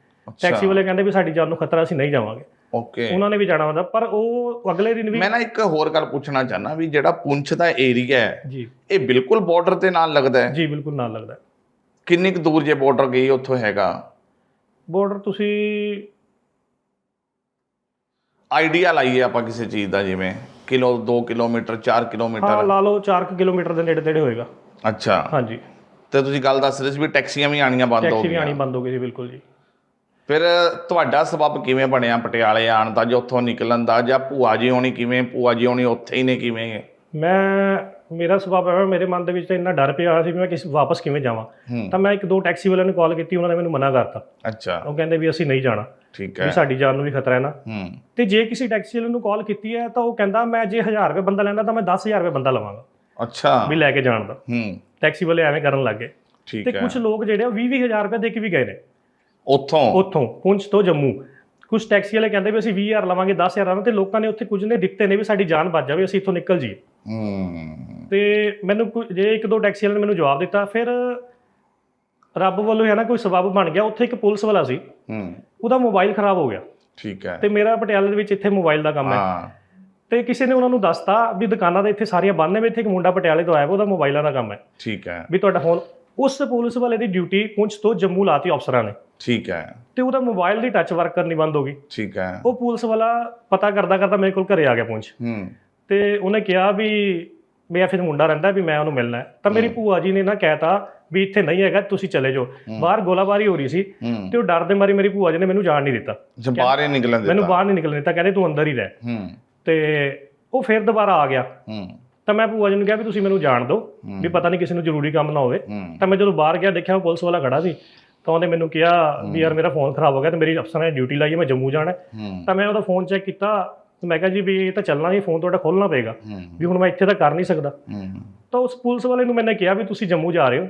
ਟੈਕਸੀ ਵਾਲੇ ਕਹਿੰਦੇ ਵੀ ਸਾਡੀ ਜਾਨ ਨੂੰ ਖਤਰਾ ਅਸੀਂ ਨਹੀਂ ਜਾਵਾਂਗੇ। ਓਕੇ। ਉਹਨਾਂ ਨੇ ਵੀ ਜਾਣਾ ਹੁੰਦਾ ਪਰ ਉਹ ਅਗਲੇ ਦਿਨ ਵੀ ਮੈਂ ਨਾ ਇੱਕ ਹੋਰ ਗੱਲ ਪੁੱਛਣਾ ਚਾਹਨਾ ਵੀ ਜਿਹੜਾ ਪੁੰਛ ਦਾ ਏਰੀਆ ਹੈ ਜੀ। ਇਹ ਬਿਲਕੁਲ ਬਾਰਡਰ ਤੇ ਨਾਲ ਲੱਗਦਾ ਹੈ? ਜੀ ਬਿਲਕੁਲ ਨਾਲ ਲੱਗਦਾ ਕਿੰਨੀ ਕੁ ਦੂਰ ਜੇ ਬਾਰਡਰ ਗਈ ਉੱਥੋਂ ਹੈਗਾ? ਬਾਰਡਰ ਤੁਸੀਂ ਆਈਡੀਆ ਲਾਈਏ ਆਪਾਂ ਕਿਸੇ ਚੀਜ਼ ਦਾ ਜਿਵੇਂ ਕਿਲੋ 2 ਕਿਲੋਮੀਟਰ 4 ਹਾਂ ਕਿਲੋਮੀਟਰ ਲਾ ਲਓ 4 ਕਿਲੋਮੀਟਰ ਦੇ ਨੇੜੇ ਤੇੜੇ ਹੋਏਗਾ। ਅੱਛਾ। ਹਾਂਜੀ। ਤੇ ਤੁਸੀਂ ਗੱਲ ਦੱਸ ਰਹੇ ਸੀ ਵੀ ਟੈਕਸੀਆਂ ਵੀ ਆਣੀਆਂ ਬੰਦ ਹੋ ਟੈਕਸੀ ਵੀ ਗਈਆਂ। ਆਣੀ ਬੰਦ ਹੋ ਗਈ ਜੀ ਬਿਲਕੁਲ ਜੀ। ਫਿਰ ਤੁਹਾਡਾ ਸਬਬ ਕਿਵੇਂ ਬਣਿਆ ਪਟਿਆਲੇ ਆਣ ਦਾ ਜਾਂ ਉੱਥੋਂ ਨਿਕਲਣ ਦਾ ਜਾਂ ਭੂਆ ਜੀ ਹੋਣੀ ਕਿਵੇਂ ਭੂਆ ਜੀ ਹੋਣੀ ਉੱਥੇ ਹੀ ਨੇ ਕਿਵੇਂ? ਮੈਂ ਮੇਰਾ ਸੁਭਾਅ ਹੈ ਮੇਰੇ ਮਨ ਦੇ ਵਿੱਚ ਤਾਂ ਇੰਨਾ ਡਰ ਪਿਆ ਹੋਇਆ ਸੀ ਵੀ ਮੈਂ ਕਿਸ ਵਾਪਸ ਕਿਵੇਂ ਜਾਵਾਂ। ਤਾਂ ਮੈਂ ਇੱਕ ਦੋ ਟੈਕਸੀ ਵਾਲਿਆਂ ਨੂੰ ਕਾਲ ਕੀਤੀ ਉਹਨਾਂ ਨੇ ਮੈਨੂੰ ਮਨਾ ਕਰਤਾ। ਅੱਛਾ। ਉਹ ਕਹਿੰਦੇ ਵੀ ਅਸੀਂ ਨਹੀਂ ਜਾਣਾ। ਠੀਕ ਵੀ ਹੈ। ਸਾਡੀ ਜਾਨ ਨੂੰ ਵੀ ਖਤਰਾ ਹੈ ਨਾ। ਹੂੰ। ਤੇ ਜੇ ਕਿਸੇ ਟੈਕਸੀ ਵਾਲੇ ਨੂੰ ਕਾਲ ਕੀਤੀ ਹੈ ਤਾਂ ਉਹ ਕਹਿੰਦਾ ਮੈਂ ਜੇ 1000 ਰੁਪਏ ਬੰਦਾ ਲੈਂਦਾ ਤਾਂ ਮੈਂ 10000 ਰੁਪਏ ਬੰਦਾ ਲਵਾਂਗਾ। ਅੱਛਾ। ਵੀ ਲੈ ਕੇ ਜਾਣ ਦਾ। ਹੂੰ। ਟੈਕਸੀ ਵਾਲੇ ਐਵੇਂ ਕਰਨ ਲੱਗ ਗਏ। ਠੀਕ ਤੇ ਹੈ। ਕੁਝ ਲੋਕ ਜਿਹੜੇ ਆ 20 20000 ਰੁਪਏ ਦੇ ਕੇ ਵੀ ਗਏ ਨੇ। ਉੱਥੋਂ? ਉੱਥੋਂ ਪੁੰਛ ਤੋਂ ਜੰਮੂ। ਕੁਝ ਟੈਕਸੀ ਵਾਲੇ ਕਹਿੰਦੇ ਵੀ ਅਸੀਂ 20000 ਲਵਾਂਗੇ 10000 ਲਵਾਂਗੇ ਤੇ ਲੋਕਾਂ ਨੇ ਉੱਥੇ ਕੁਝ ਨੇ ਦਿੱਤੇ ਨੇ ਵੀ ਸਾਡੀ ਜਾਨ ਬਚ ਜਾਵੇ ਅਸੀਂ ਇੱਥੋਂ ਨਿਕਲ ਹੂੰ। ਤੇ ਮੈਨੂੰ ਜੇ ਇੱਕ ਦੋ ਟੈਕਸੀ ਵਾਲੇ ਨੇ ਮੈਨੂੰ ਜਵਾਬ ਦਿੱਤਾ ਫਿਰ ਰੱਬ ਵੱਲੋਂ ਹੈ ਨਾ ਕੋਈ ਸਬਬ ਬਣ ਗਿਆ। ਉੱਥੇ ਇੱਕ ਪੁਲਿਸ ਵਾਲਾ ਸੀ। ਹੂੰ। ਉਹਦਾ ਮੋਬਾਈਲ ਖਰਾਬ ਹੋ ਗਿਆ। ਠੀਕ ਹੈ। ਤੇ ਮੇਰਾ ਪਟਿਆਲੇ ਦੇ ਵਿੱਚ ਇੱਥੇ ਮੋਬਾਈਲ ਦਾ ਕੰਮ ਹੈ। ਹਾਂ। ਤੇ ਕਿਸੇ ਨੇ ਉਹਨਾਂ ਨੂੰ ਦੱਸਤਾ ਵੀ ਦੁਕਾਨਾਂ ਦੇ ਇੱਥੇ ਸਾਰੀਆਂ ਬੰਦ ਨੇ ਵੀ ਇੱਥੇ ਇੱਕ ਮੁੰਡਾ ਪਟਿਆਲੇ ਤੋਂ ਆਇਆ ਵਾ ਉਹਦਾ ਮੋਬਾਈਲਾਂ ਦਾ ਕੰਮ ਹੈ। ਠੀਕ ਹੈ। ਵੀ ਤੁਹਾਡਾ ਫੋਨ ਉਸ ਪੁਲਿਸ ਵਾਲੇ ਦੀ ਡਿਊਟੀ ਪੁੰਛ ਤੋਂ ਜੰਮੂ ਲਾਤੀ ਅਫਸਰਾਂ ਨੇ। ਠੀਕ ਹੈ। ਤੇ ਉਹਦਾ ਮੋਬਾਈਲ ਦੀ ਟੱਚ ਵਰਕ ਕਰਨੀ ਬੰਦ ਹੋ ਗਈ। ਠੀਕ ਹੈ। ਉਹ ਪੁਲਿਸ ਵਾਲਾ ਪਤਾ ਕਰਦਾ ਕਰਦਾ ਮੇਰੇ ਕੋਲ ਘਰੇ ਆ ਗਿਆ ਪੁੰਛ। ਹੂੰ। ਤੇ ਉਹਨੇ ਕਿਹਾ ਵੀ ਮੇਰਾ ਫਿਰ ਮੁੰਡਾ ਰਹਿੰਦਾ ਵੀ ਮੈਂ ਉਹਨੂੰ ਮਿਲਣਾ ਹੈ। ਤਾਂ ਮੇਰੀ ਭੂਆ ਜੀ ਨੇ ਨਾ ਕਹਿਤਾ ਵੀ ਇੱਥੇ ਨਹੀਂ ਹੈਗਾ ਤੁਸੀਂ ਚਲੇ ਜਾਓ। ਬਾਹਰ ਗੋਲਾਬਾਰੀ ਹੋ ਰਹੀ ਸੀ ਹੂੰ। ਤੇ ਉਹ ਡਰ ਦੇ ਮਾਰੀ ਮੇਰੀ ਭੂਆ ਜੀ ਨੇ ਮੈਨੂੰ ਜਾਣ ਨਹੀਂ ਦਿੱਤਾ। ਜੇ ਬਾਹਰ ਹੀ ਨਿਕਲਣ ਦਿੱਤਾ। ਮੈਨੂੰ ਬਾਹਰ ਨਹੀਂ ਨਿਕਲਣ ਦਿੱਤਾ ਕਹਿੰਦੇ ਤੂੰ ਅੰਦਰ ਹੀ ਰਹਿ। ਹੂੰ। ਤੇ ਉਹ ਫਿਰ ਦੁਬਾਰਾ ਆ ਗਿਆ। ਹੂੰ। ਤਾਂ ਮੈਂ ਭੂਆ ਜੀ ਨੂੰ ਕਿਹਾ ਵੀ ਤੁਸੀਂ ਮੈਨੂੰ ਜਾਣ ਦਿਓ ਵੀ ਪਤਾ ਨਹੀਂ ਕਿਸੇ ਨੂੰ ਜ਼ਰੂਰੀ ਕੰਮ ਨਾ ਹੋਵੇ। ਤਾਂ ਮੈਂ ਜਦੋਂ ਬਾਹਰ ਗਿਆ ਦੇਖਿਆ ਉਹ ਪੁਲਿਸ ਵਾਲਾ ਖੜਾ ਸੀ ਤਾਂ ਉਹਨੇ ਮੈਨੂੰ ਕਿਹਾ ਵੀ ਯਾਰ ਮੇਰਾ ਫੋਨ ਖਰਾਬ ਹੋ ਗਿਆ ਤੇ ਮੇਰੀ ਅਫਸਰਾਂ ਨੇ ਡਿਊਟੀ ਲਾਈ ਹੈ ਮੈਂ ਜੰਮੂ ਜਾਣਾ ਤਾਂ ਮੈਂ ਉਹਦਾ ਫੋਨ ਚੈੱਕ ਕੀਤਾ ਤੇ ਮੈਂ ਕਿਹਾ ਜੀ ਵੀ ਇਹ ਤਾਂ ਚੱਲਣਾ ਨਹੀਂ ਫੋਨ ਤੁਹਾਡਾ ਖੋਲਣਾ ਪਏਗਾ। ਵੀ ਹੁਣ ਮੈਂ ਇੱਥੇ ਤਾਂ ਕਰ ਨਹੀਂ ਸਕਦਾ। ਤਾਂ ਉਸ ਪੁਲਿਸ ਵਾਲੇ ਨੂੰ ਮੈंने ਕਿਹਾ ਵੀ ਤੁਸੀਂ ਜੰਮੂ ਜਾ ਰਹੇ ਹੋ।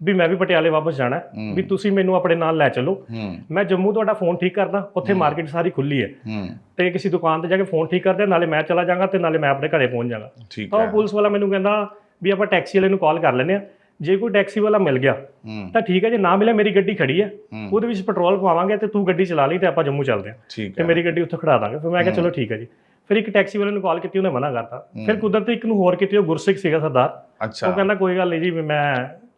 ਵੀ ਮੈਂ ਵੀ ਪਟਿਆਲੇ ਵਾਪਸ ਜਾਣਾ ਹੈ, ਵੀ ਤੁਸੀਂ ਮੈਨੂੰ ਆਪਣੇ ਨਾਲ ਲੈ ਚੱਲੋ। ਮੈਂ ਜੰਮੂ ਤੁਹਾਡਾ ਫੋਨ ਠੀਕ ਕਰਦਾ ਉੱਥੇ ਮਾਰਕੀਟ ਸਾਰੀ ਖੁੱਲੀ ਹੈ। ਤੇ ਕਿਸੇ ਦੁਕਾਨ ਤੇ ਜਾ ਕੇ ਫੋਨ ਠੀਕ ਕਰਦੇ ਨਾਲੇ ਮੈਂ ਚਲਾ ਜਾਵਾਂਗਾ ਤੇ ਨਾਲੇ ਮੈਂ ਆਪਣੇ ਘਰੇ ਪਹੁੰਚ ਠੀਕ ਤਾਂ ਹੈ। ਉਹ ਪੁਲਿਸ ਵਾਲਾ ਮੈਨੂੰ ਕਹਿੰਦਾ ਵੀ ਆਪਾਂ ਟੈਕਸੀ ਵਾਲੇ ਨੂੰ ਕਾਲ ਕਰ ਲੈਂਦੇ ਆ ਜੇ ਕੋਈ ਟੈਕਸੀ ਵਾਲਾ ਮਿਲ ਗਿਆ ਹੂੰ। ਤਾਂ ਠੀਕ ਹੈ ਜੇ ਨਾ ਮਿਲਿਆ ਮੇਰੀ ਗੱਡੀ ਖੜੀ ਹੈ। ਹੂੰ। ਉਹਦੇ ਵਿੱਚ ਪੈਟਰੋਲ ਪਵਾਵਾਂਗੇ ਤੇ ਤੂੰ ਗੱਡੀ ਚਲਾ ਲਈ ਤੇ ਆਪਾਂ ਜੰਮੂ ਚੱਲਦੇ ਹਾਂ। ਠੀਕ ਤੇ ਹੈ। ਮੇਰੀ ਗੱਡੀ ਉੱਥੇ ਖੜਾ ਦਾਂਗੇ। ਫਿਰ ਮੈਂ ਕਿਹਾ ਚਲੋ ਠੀਕ ਹੈ ਜੀ। ਫਿਰ ਇੱਕ ਟੈਕਸੀ ਵਾਲੇ ਨੂੰ ਕਾਲ ਕੀਤੀ ਉਹਨੇ ਮਨਾ ਕਰਤਾ। ਫਿਰ ਕੁਦਰਤੀ ਇੱਕ ਨੂੰ ਹੋਰ ਕੀਤੀ ਉਹ ਗੁਰਸਿੱਖ ਸੀਗਾ ਸਰਦਾਰ। ਅੱਛਾ। ਉਹ ਕਹਿੰਦਾ ਕੋਈ ਗੱਲ ਨਹੀਂ ਜੀ ਵੀ ਮੈਂ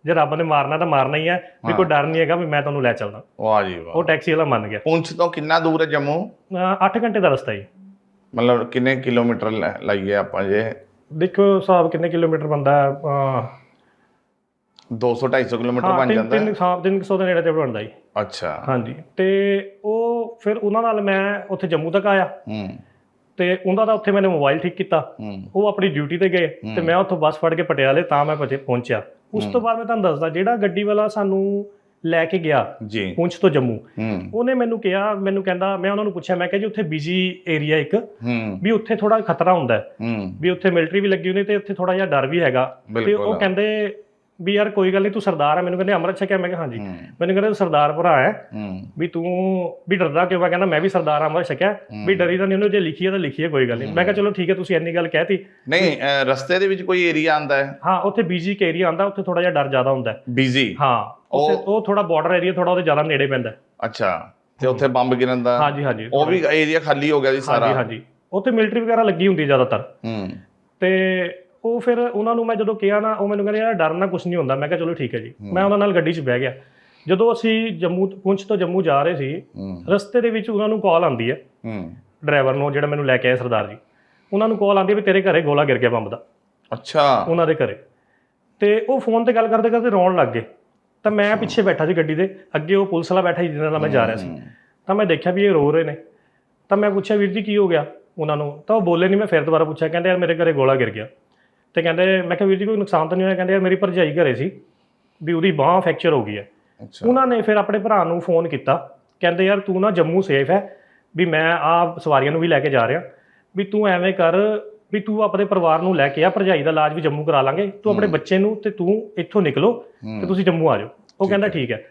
ਜੇ ਰੱਬ ਨੇ ਮਾਰਨਾ ਤਾਂ ਮਾਰਨਾ ਹੀ ਹੈ ਵੀ ਕੋਈ ਡਰ ਨਹੀਂ ਹੈਗਾ ਵੀ ਮੈਂ ਤੁਹਾਨੂੰ ਲੈ ਚੱਲਦਾ। ਵਾਹ ਜੀ ਵਾਹ। ਉਹ ਟੈਕਸੀ ਵਾਲਾ ਮੰਨ ਗਿਆ। ਪੁੰਛ ਤੋਂ ਕਿੰਨਾ ਦੂਰ ਹੈ ਜੰਮੂ? 8 ਘੰਟੇ ਦਾ ਰਸਤਾ ਜੀ। ਮਤਲਬ ਕਿੰਨੇ ਕਿਲੋਮੀਟਰ ਲਾਈਏ ਆਪਾਂ ਜੇ? ਦੇਖੋ ਹਿਸਾਬ ਕਿੰਨੇ ਕਿਲੋਮੀਟਰ ਬੰਦਾ ਹੈ ਅਹ, 200 250 ਕਿਲੋਮੀਟਰ ਹਾਂ ਬਣ ਜਾਂਦਾ। ਹੈ ਤਿੰਨ ਕੁ ਸੌ ਦੇ ਨੇੜੇ ਤੇ ਬਣਦਾ ਜੀ। ਅੱਛਾ। ਹਾਂਜੀ। ਤੇ ਉਹ ਫਿਰ ਉਹਨਾਂ ਨਾਲ ਮੈਂ ਉੱਥੇ ਜੰਮੂ ਤੱਕ ਆਇਆ। ਹੂੰ। ਤੇ ਉਹਨਾਂ ਦਾ ਉੱਥੇ ਮੈंने ਮੋਬਾਈਲ ਠੀਕ ਕੀਤਾ। ਹੂੰ। ਉਹ ਆਪਣੀ ਡਿਊਟੀ ਤੇ ਗਏ। ਤੇ ਮੈਂ ਉੱਥੋਂ ਬੱਸ ਫੜ ਕੇ ਪਟਿਆਲੇ ਤਾਂ ਮੈਂ ਪਹੁੰਚੇ- ਪਹੁੰਚਿਆ। ਉਸ ਤੋਂ ਬਾਅਦ ਮੈਂ ਤੁਹਾਨੂੰ ਦੱਸਦਾ ਜਿਹੜਾ ਗੱਡੀ ਵਾਲਾ ਸਾਨੂੰ ਲੈ ਕੇ ਗਿਆ ਜੀ। ਪੁੰਛ ਤੋਂ ਜੰਮੂ ਉਹਨੇ ਮੈਨੂੰ ਕਿਹਾ ਮੈਨੂੰ ਕਹਿੰਦਾ ਮੈਂ ਉਹਨਾਂ ਨੂੰ ਪੁੱਛਿਆ ਮੈਂ ਕਿਹਾ ਜੀ ਉੱਥੇ ਬਿਜ਼ੀ ਏਰੀਆ ਇੱਕ ਵੀ ਉੱਥੇ ਥੋੜਾ ਖਤਰਾ ਹੁੰਦਾ ਵੀ ਉੱਥੇ ਮਿਲਟਰੀ ਵੀ ਲੱਗੀ ਹੋਈ ਤੇ ਉੱਥੇ ਥੋੜਾ ਜਿਹਾ ਡਰ ਵੀ ਹੈਗਾ। ਤੇ। ਉਹ ਕਹਿੰਦੇ ਵੀ ਯਾਰ ਕੋਈ ਗੱਲ ਨਹੀਂ ਤੂੰ ਸਰਦਾਰ ਹੈ ਮੈਨੂੰ ਕਹਿੰਦੇ ਅੰਮ੍ਰਿਤ ਛਕਿਆ ਮੈਂ ਕਿਹਾ ਹਾਂਜੀ। ਮੈਨੂੰ ਕਹਿੰਦੇ ਸਰਦਾਰ ਭਰਾ ਹੈ ਵੀ ਤੂੰ ਵੀ ਡਰਦਾ ਕਿਉਂ ਮੈਂ ਕਹਿੰਦਾ ਮੈਂ ਵੀ ਸਰਦਾਰ ਅੰਮ੍ਰਿਤ ਛਕਿਆ ਵੀ ਡਰੀ ਤਾਂ ਨਹੀਂ ਉਹਨੂੰ ਜੇ ਲਿਖੀ ਹੈ ਤਾਂ ਲਿਖੀ ਹੈ ਕੋਈ ਗੱਲ ਨਹੀਂ ਮੈਂ ਕਿਹਾ ਚਲੋ ਠੀਕ ਹੈ ਤੁਸੀਂ ਇੰਨੀ ਗੱਲ ਕਹਿਤੀ। ਨਹੀਂ ਰਸਤੇ ਦੇ ਵਿੱਚ ਕੋਈ ਏਰੀਆ ਆਂਦਾ ਹੈ? ਹਾਂ ਉੱਥੇ ਬੀਜੀ ਕੇ ਏਰੀਆ ਆਂਦਾ ਉੱਥੇ ਥੋੜਾ ਜਿਹਾ ਡਰ ਜ਼ਿਆਦਾ ਹੁੰਦਾ ਹੈ। ਬਿਜ਼ੀ ਹਾਂ ਉੱਥੇ ਉਹ ਥੋੜਾ ਬਾਰਡਰ ਏਰੀਆ ਥੋੜਾ ਉਹਦੇ ਜ਼ਿਆਦਾ ਨੇੜੇ ਪੈਂਦਾ। ਅੱਛਾ ਤੇ ਉੱਥੇ ਬੰਬ ਗਿਰਨ ਦਾ? ਹਾਂਜੀ ਹਾਂਜੀ। ਉਹ ਵੀ ਏਰੀਆ ਖਾਲੀ ਹੋ ਗਿਆ ਜੀ ਸਾਰਾ? ਹਾਂਜੀ ਹਾਂਜੀ। ਉੱਥੇ ਮਿਲਟਰੀ ਵਗੈਰਾ ਲੱਗੀ ਹੁੰਦੀ ਜ਼ਿਆਦਾਤਰ। ਹੂੰ। ਤੇ ਉਹ ਫਿਰ ਉਹਨਾਂ ਨੂੰ ਮੈਂ ਜਦੋਂ ਕਿਹਾ ਨਾ ਉਹ ਮੈਨੂੰ ਕਹਿੰਦੇ ਯਾਰ ਡਰਨਾ ਕੁਝ ਨਹੀਂ ਹੁੰਦਾ। ਮੈਂ ਕਿਹਾ ਚਲੋ ਠੀਕ ਹੈ ਜੀ। ਮੈਂ ਉਹਨਾਂ ਨਾਲ ਗੱਡੀ 'ਚ ਬਹਿ ਗਿਆ। ਜਦੋਂ ਅਸੀਂ ਜੰਮੂ ਪੁੰਛ ਤੋਂ ਜੰਮੂ ਜਾ ਰਹੇ ਸੀ ਰਸਤੇ ਦੇ ਵਿੱਚ ਉਹਨਾਂ ਨੂੰ ਕਾਲ ਆਉਂਦੀ ਹੈ। ਹੂੰ। ਡਰਾਈਵਰ ਨੂੰ ਜਿਹੜਾ ਮੈਨੂੰ ਲੈ ਕੇ ਆਇਆ ਸਰਦਾਰ ਜੀ। ਉਹਨਾਂ ਨੂੰ ਕਾਲ ਆਉਂਦੀ ਹੈ ਵੀ ਤੇਰੇ ਘਰੇ ਗੋਲਾ ਗਿਰ ਗਿਆ ਬੰਬ ਦਾ। ਅੱਛਾ। ਉਹਨਾਂ ਦੇ ਘਰੇ। ਤੇ ਉਹ ਫੋਨ ਤੇ ਗੱਲ ਕਰਦੇ ਕਰਦੇ ਰੋਣ ਲੱਗ ਗਏ। ਤਾਂ ਮੈਂ ਪਿੱਛੇ ਬੈਠਾ ਸੀ ਗੱਡੀ ਦੇ। ਅੱਗੇ ਉਹ ਪੁਲਿਸ ਵਾਲਾ ਬੈਠਾ ਸੀ ਜਿਹਦੇ ਨਾਲ ਮੈਂ ਜਾ ਰਿਹਾ ਸੀ। ਤਾਂ ਮੈਂ ਦੇਖਿਆ ਵੀ ਇਹ ਰੋ ਰਹੇ ਨੇ। ਤਾਂ ਮੈਂ ਪੁੱਛਿਆ ਵੀਰ ਜੀ ਕੀ ਹੋ ਗਿਆ? ਉਹਨਾਂ ਨੂੰ। ਤਾਂ ਉਹ ਬੋਲੇ ਨਹੀਂ ਮੈਂ ਫਿਰ ਦੁਬਾਰਾ ਪੁੱਛਿਆ ਕਹਿੰਦੇ ਯਾਰ ਮੇਰੇ ਘਰੇ ਗੋਲਾ ਗਿਰ ਗਿਆ। ਤੇ ਕਹਿੰਦੇ ਮੈਂ ਕਿਹਾ ਵੀਰ ਜੀ ਕੋਈ ਨੁਕਸਾਨ ਤਾਂ ਨਹੀਂ ਹੋਇਆ? ਕਹਿੰਦੇ ਯਾਰ ਮੇਰੀ ਭਰਜਾਈ ਘਰੇ ਸੀ ਵੀ ਉਹਦੀ ਬਾਹ ਫ੍ਰੈਕਚਰ ਹੋ ਗਈ ਹੈ। ਅੱਛਾ। ਉਹਨਾਂ ਨੇ ਫਿਰ ਆਪਣੇ ਭਰਾ ਨੂੰ ਫੋਨ ਕੀਤਾ। ਕਹਿੰਦੇ ਯਾਰ ਤੂੰ ਨਾ ਜੰਮੂ ਸੇਫ ਹੈ ਵੀ ਮੈਂ ਆ ਸਵਾਰੀਆਂ ਨੂੰ ਵੀ ਲੈ ਕੇ ਜਾ ਰਿਹਾ। ਵੀ ਤੂੰ ਐਵੇਂ ਕਰ ਵੀ ਤੂੰ ਆਪਣੇ ਪਰਿਵਾਰ ਨੂੰ ਲੈ ਕੇ ਆ ਭਰਜਾਈ ਦਾ ਇਲਾਜ ਵੀ ਜੰਮੂ ਕਰਾ ਲਾਂਗੇ। ਤੂੰ ਆਪਣੇ ਬੱਚੇ ਨੂੰ ਤੇ ਤੂੰ ਇੱਥੋਂ ਨਿਕਲੋ ਤੇ ਤੁਸੀਂ ਜੰਮੂ ਆ ਜਾਓ। ਉਹ ਕਹਿੰਦਾ ਠੀਕ ਹੈ।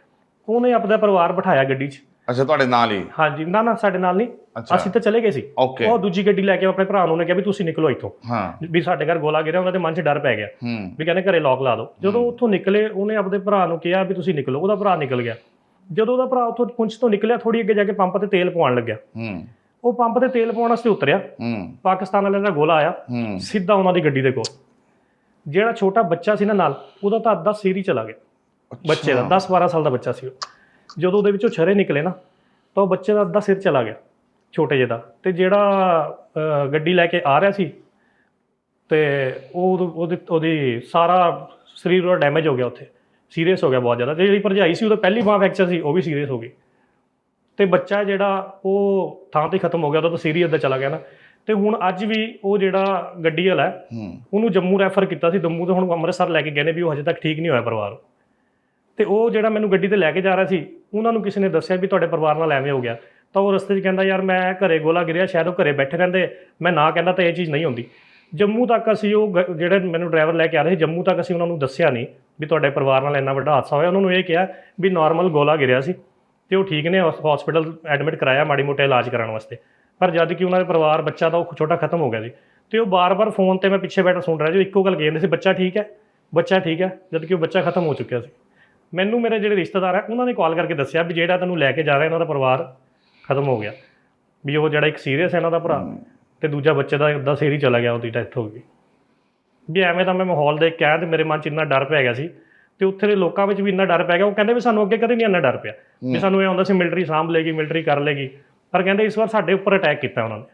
ਉਹਨੇ ਆਪਣਾ ਪਰਿਵਾਰ ਬਿਠਾਇਆ ਗੱਡੀ 'ਚ। ਅੱਛਾ ਤੁਹਾਡੇ ਨਾਲ ਹੀ? ਹਾਂਜੀ ਨਾ ਨਾ ਸਾਡੇ ਨਾਲ ਨਹੀਂ। ਅੱਛਾ। ਅਸੀਂ ਤਾਂ ਚਲੇ ਗਏ ਸੀ। ਉਹ ਦੂਜੀ ਗੱਡੀ ਲੈ ਕੇ ਆਪਣੇ ਭਰਾ ਨੂੰ ਨੇ ਕਿਹਾ ਵੀ ਤੁਸੀਂ ਨਿਕਲੋ ਇੱਥੋਂ। ਹਾਂ। ਵੀ ਸਾਡੇ ਘਰ ਗੋਲਾ ਗਿਰਿਆ ਉਹਨਾਂ ਦੇ ਮਨ 'ਚ ਡਰ ਪੈ ਗਿਆ। ਹੂੰ। ਵੀ ਕਹਿੰਦੇ ਘਰੇ ਲੋਕ ਲਾ ਦਿਓ ਜਦੋਂ ਉੱਥੋਂ ਨਿਕਲੇ ਉਹਨੇ ਆਪਣੇ ਭਰਾ ਨੂੰ ਕਿਹਾ ਵੀ ਤੁਸੀਂ ਨਿਕਲੋ। ਉਹਦਾ ਭਰਾ ਨਿਕਲ ਗਿਆ। ਜਦੋਂ ਉਹਦਾ ਭਰਾ ਉੱਥੋਂ ਪੁੰਛ ਤੋਂ ਨਿਕਲਿਆ ਥੋੜੀ ਅੱਗੇ ਜਾ ਕੇ ਪੰਪ ਤੇ ਤੇਲ ਪਵਾਉਣ ਲੱਗਿਆ। ਹੂੰ। ਉਹ ਪੰਪ ਤੇ ਤੇਲ ਪਵਾਉਣ ਵਾਸਤੇ ਉਤਰਿਆ। ਹੂੰ। ਪਾਕਿਸਤਾਨ ਵਾਲਿਆਂ ਦਾ ਗੋਲਾ ਆਇਆ। ਹੂੰ। ਸਿੱਧਾ ਉਹਨਾਂ ਦੀ ਗੱਡੀ ਦੇ ਕੋਲ। ਜਿਹੜਾ ਛੋਟਾ ਬੱਚਾ ਸੀ ਨਾ ਨਾਲ ਉਹਦਾ ਤਾਂ ਅੱਧਾ ਸਿਰ ਹੀ ਚਲਾ ਗਿਆ। ਬੱਚੇ ਦਾ 10 12 ਸਾਲ ਦਾ ਬੱਚਾ ਸੀ ਉਹ। ਜਦੋਂ ਉਹਦੇ ਵਿੱਚੋਂ ਛਰੇ ਨਿਕਲੇ ਨਾ ਤਾਂ ਉਹ ਬੱਚੇ ਦਾ ਅੱਧਾ ਸਿਰ ਚਲਾ ਗਿਆ ਛੋਟੇ ਜਿਹੇ ਦਾ। ਤੇ ਜਿਹੜਾ ਗੱਡੀ ਲੈ ਕੇ ਆ ਰਿਹਾ ਸੀ ਤੇ ਉਹ ਉਹਦੀ ਉਹਦੀ ਸਾਰਾ ਸਰੀਰ ਉਹਦਾ ਡੈਮੇਜ ਹੋ ਗਿਆ ਉੱਥੇ ਸੀਰੀਅਸ ਹੋ ਗਿਆ ਬਹੁਤ ਜ਼ਿਆਦਾ। ਤੇ ਜਿਹੜੀ ਭਰਜਾਈ ਸੀ ਉਹਦਾ ਪਹਿਲੀ ਬਾਂਹ ਫ੍ਰੈਕਚਰ ਸੀ ਉਹ ਵੀ ਸੀਰੀਅਸ ਹੋ ਗਈ। ਤੇ ਬੱਚਾ ਜਿਹੜਾ ਉਹ ਥਾਂ ਤੇ ਖਤਮ ਹੋ ਗਿਆ ਉਹਦਾ ਤਾਂ ਸੀਰੀਅਸ ਦਾ ਚਲਾ ਗਿਆ ਨਾ। ਤੇ ਹੁਣ ਅੱਜ ਵੀ ਉਹ ਜਿਹੜਾ ਗੱਡੀ ਵਾਲਾ ਉਹਨੂੰ ਜੰਮੂ ਰੈਫਰ ਕੀਤਾ ਸੀ। ਜੰਮੂ ਤੋਂ ਹੁਣ ਅੰਮ੍ਰਿਤਸਰ ਲੈ ਕੇ ਗਏ ਨੇ ਵੀ ਉਹ ਹਜੇ ਤੱਕ ਠੀਕ ਨਹੀਂ ਹੋਇਆ ਪਰਿਵਾਰ। ਤੇ ਉਹ ਜਿਹੜਾ ਮੈਨੂੰ ਗੱਡੀ ਤੇ ਲੈ ਕੇ ਜਾ ਰਿਹਾ ਸੀ, ਉਹਨਾਂ ਨੂੰ ਕਿਸੇ ਨੇ ਦੱਸਿਆ ਵੀ ਤੁਹਾਡੇ ਪਰਿਵਾਰ ਨਾਲ ਐਵੇਂ ਹੋ ਗਿਆ। ਤਾਂ ਉਹ ਰਸਤੇ 'ਚ ਕਹਿੰਦਾ, ਯਾਰ, ਮੈਂ ਘਰੇ ਗੋਲਾ ਗਿਰਿਆ, ਸ਼ਾਇਦ ਉਹ ਘਰੇ ਬੈਠੇ ਰਹਿੰਦੇ। ਮੈਂ ਨਾ ਕਹਿੰਦਾ ਤਾਂ ਇਹ ਚੀਜ਼ ਨਹੀਂ ਹੁੰਦੀ। ਜੰਮੂ ਤੱਕ ਅਸੀਂ ਉਹ ਗ- ਜਿਹੜੇ ਮੈਨੂੰ ਡਰਾਈਵਰ ਲੈ ਕੇ ਆ ਰਹੇ ਸੀ, ਜੰਮੂ ਤੱਕ ਅਸੀਂ ਉਹਨਾਂ ਨੂੰ ਦੱਸਿਆ ਨਹੀਂ ਵੀ ਤੁਹਾਡੇ ਪਰਿਵਾਰ ਨਾਲ ਇੰਨਾ ਵੱਡਾ ਹਾਦਸਾ ਹੋਇਆ। ਉਹਨਾਂ ਨੂੰ ਇਹ ਕਿਹਾ ਵੀ ਨਾਰਮਲ ਗੋਲਾ ਗਿਰਿਆ ਸੀ ਤੇ ਉਹ ਠੀਕ ਨੇ ਹਸਪੀਟਲ ਐਡਮਿਟ ਕਰਾਇਆ ਮਾੜੀ ਮੋਟੇ ਇਲਾਜ ਕਰਾਉਣ ਵਾਸਤੇ। ਪਰ ਜਦ ਕਿ ਉਹਨਾਂ ਦੇ ਪਰਿਵਾਰ, ਬੱਚਾ ਤਾਂ ਉਹ ਛੋਟਾ ਖਤਮ ਹੋ ਗਿਆ ਸੀ। ਤੇ ਉਹ ਬਾਰ-ਬਾਰ ਫੋਨ ਤੇ ਮੈਂ ਪਿੱਛੇ ਬੈਠਾ ਸੁਣ ਰਿਹਾ ਸੀ ਇੱਕੋ ਗੱਲ ਕਹਿੰਦੇ ਸੀ, ਬੱਚਾ ਠੀਕ ਹੈ? ਬੱਚਾ ਠੀਕ ਹੈ, ਜਦ ਕਿ ਉਹ ਬੱਚਾ ਖਤਮ ਹੋ ਚੁੱਕਿਆ ਸੀ। ਮੈਨੂੰ ਮੇਰੇ ਜਿਹੜੇ ਰਿਸ਼ਤੇਦਾਰ ਆ ਉਹਨਾਂ ਨੇ ਕਾਲ ਕਰਕੇ ਦੱਸਿਆ ਵੀ ਜਿਹੜਾ ਤੈਨੂੰ ਲੈ ਕੇ ਜਾ ਰਿਹਾ ਇਹਨਾਂ ਦਾ ਪਰਿਵਾਰ ਖਤਮ ਹੋ ਗਿਆ। ਵੀ ਉਹ ਜਿਹੜਾ ਇੱਕ ਸੀਰੀਅਸ ਹੈ ਇਹਨਾਂ ਦਾ ਭਰਾ ਤੇ ਦੂਜਾ ਬੱਚੇ ਦਾ ਅੱਧਾ ਸਿਰ ਹੀ ਚਲਾ ਗਿਆ ਉਹਦੀ ਡੈਥ ਹੋ ਗਈ। ਵੀ ਐਵੇਂ ਤਾਂ ਮੈਂ ਮਾਹੌਲ ਦੇਖ ਕੇ ਆਇਆ ਤੇ ਮੇਰੇ ਮਨ 'ਚ ਇੰਨਾ ਡਰ ਪੈ ਗਿਆ ਸੀ ਤੇ ਉੱਥੇ ਦੇ ਲੋਕਾਂ ਵਿੱਚ ਵੀ ਇੰਨਾ ਡਰ ਪੈ ਗਿਆ। ਉਹ ਕਹਿੰਦੇ ਵੀ ਸਾਨੂੰ ਅੱਗੇ ਕਦੇ ਨਹੀਂ ਇੰਨਾ ਡਰ ਪਿਆ। ਵੀ ਸਾਨੂੰ ਇਹ ਆਉਂਦਾ ਸੀ ਮਿਲਟਰੀ ਸਾਂਭ ਲੇਗੀ ਮਿਲਟਰੀ ਕਰ ਲੇਗੀ। ਪਰ ਕਹਿੰਦੇ ਇਸ ਵਾਰ ਸਾਡੇ ਉੱਪਰ ਅਟੈਕ ਕੀਤਾ ਉਹਨਾਂ ਨੇ।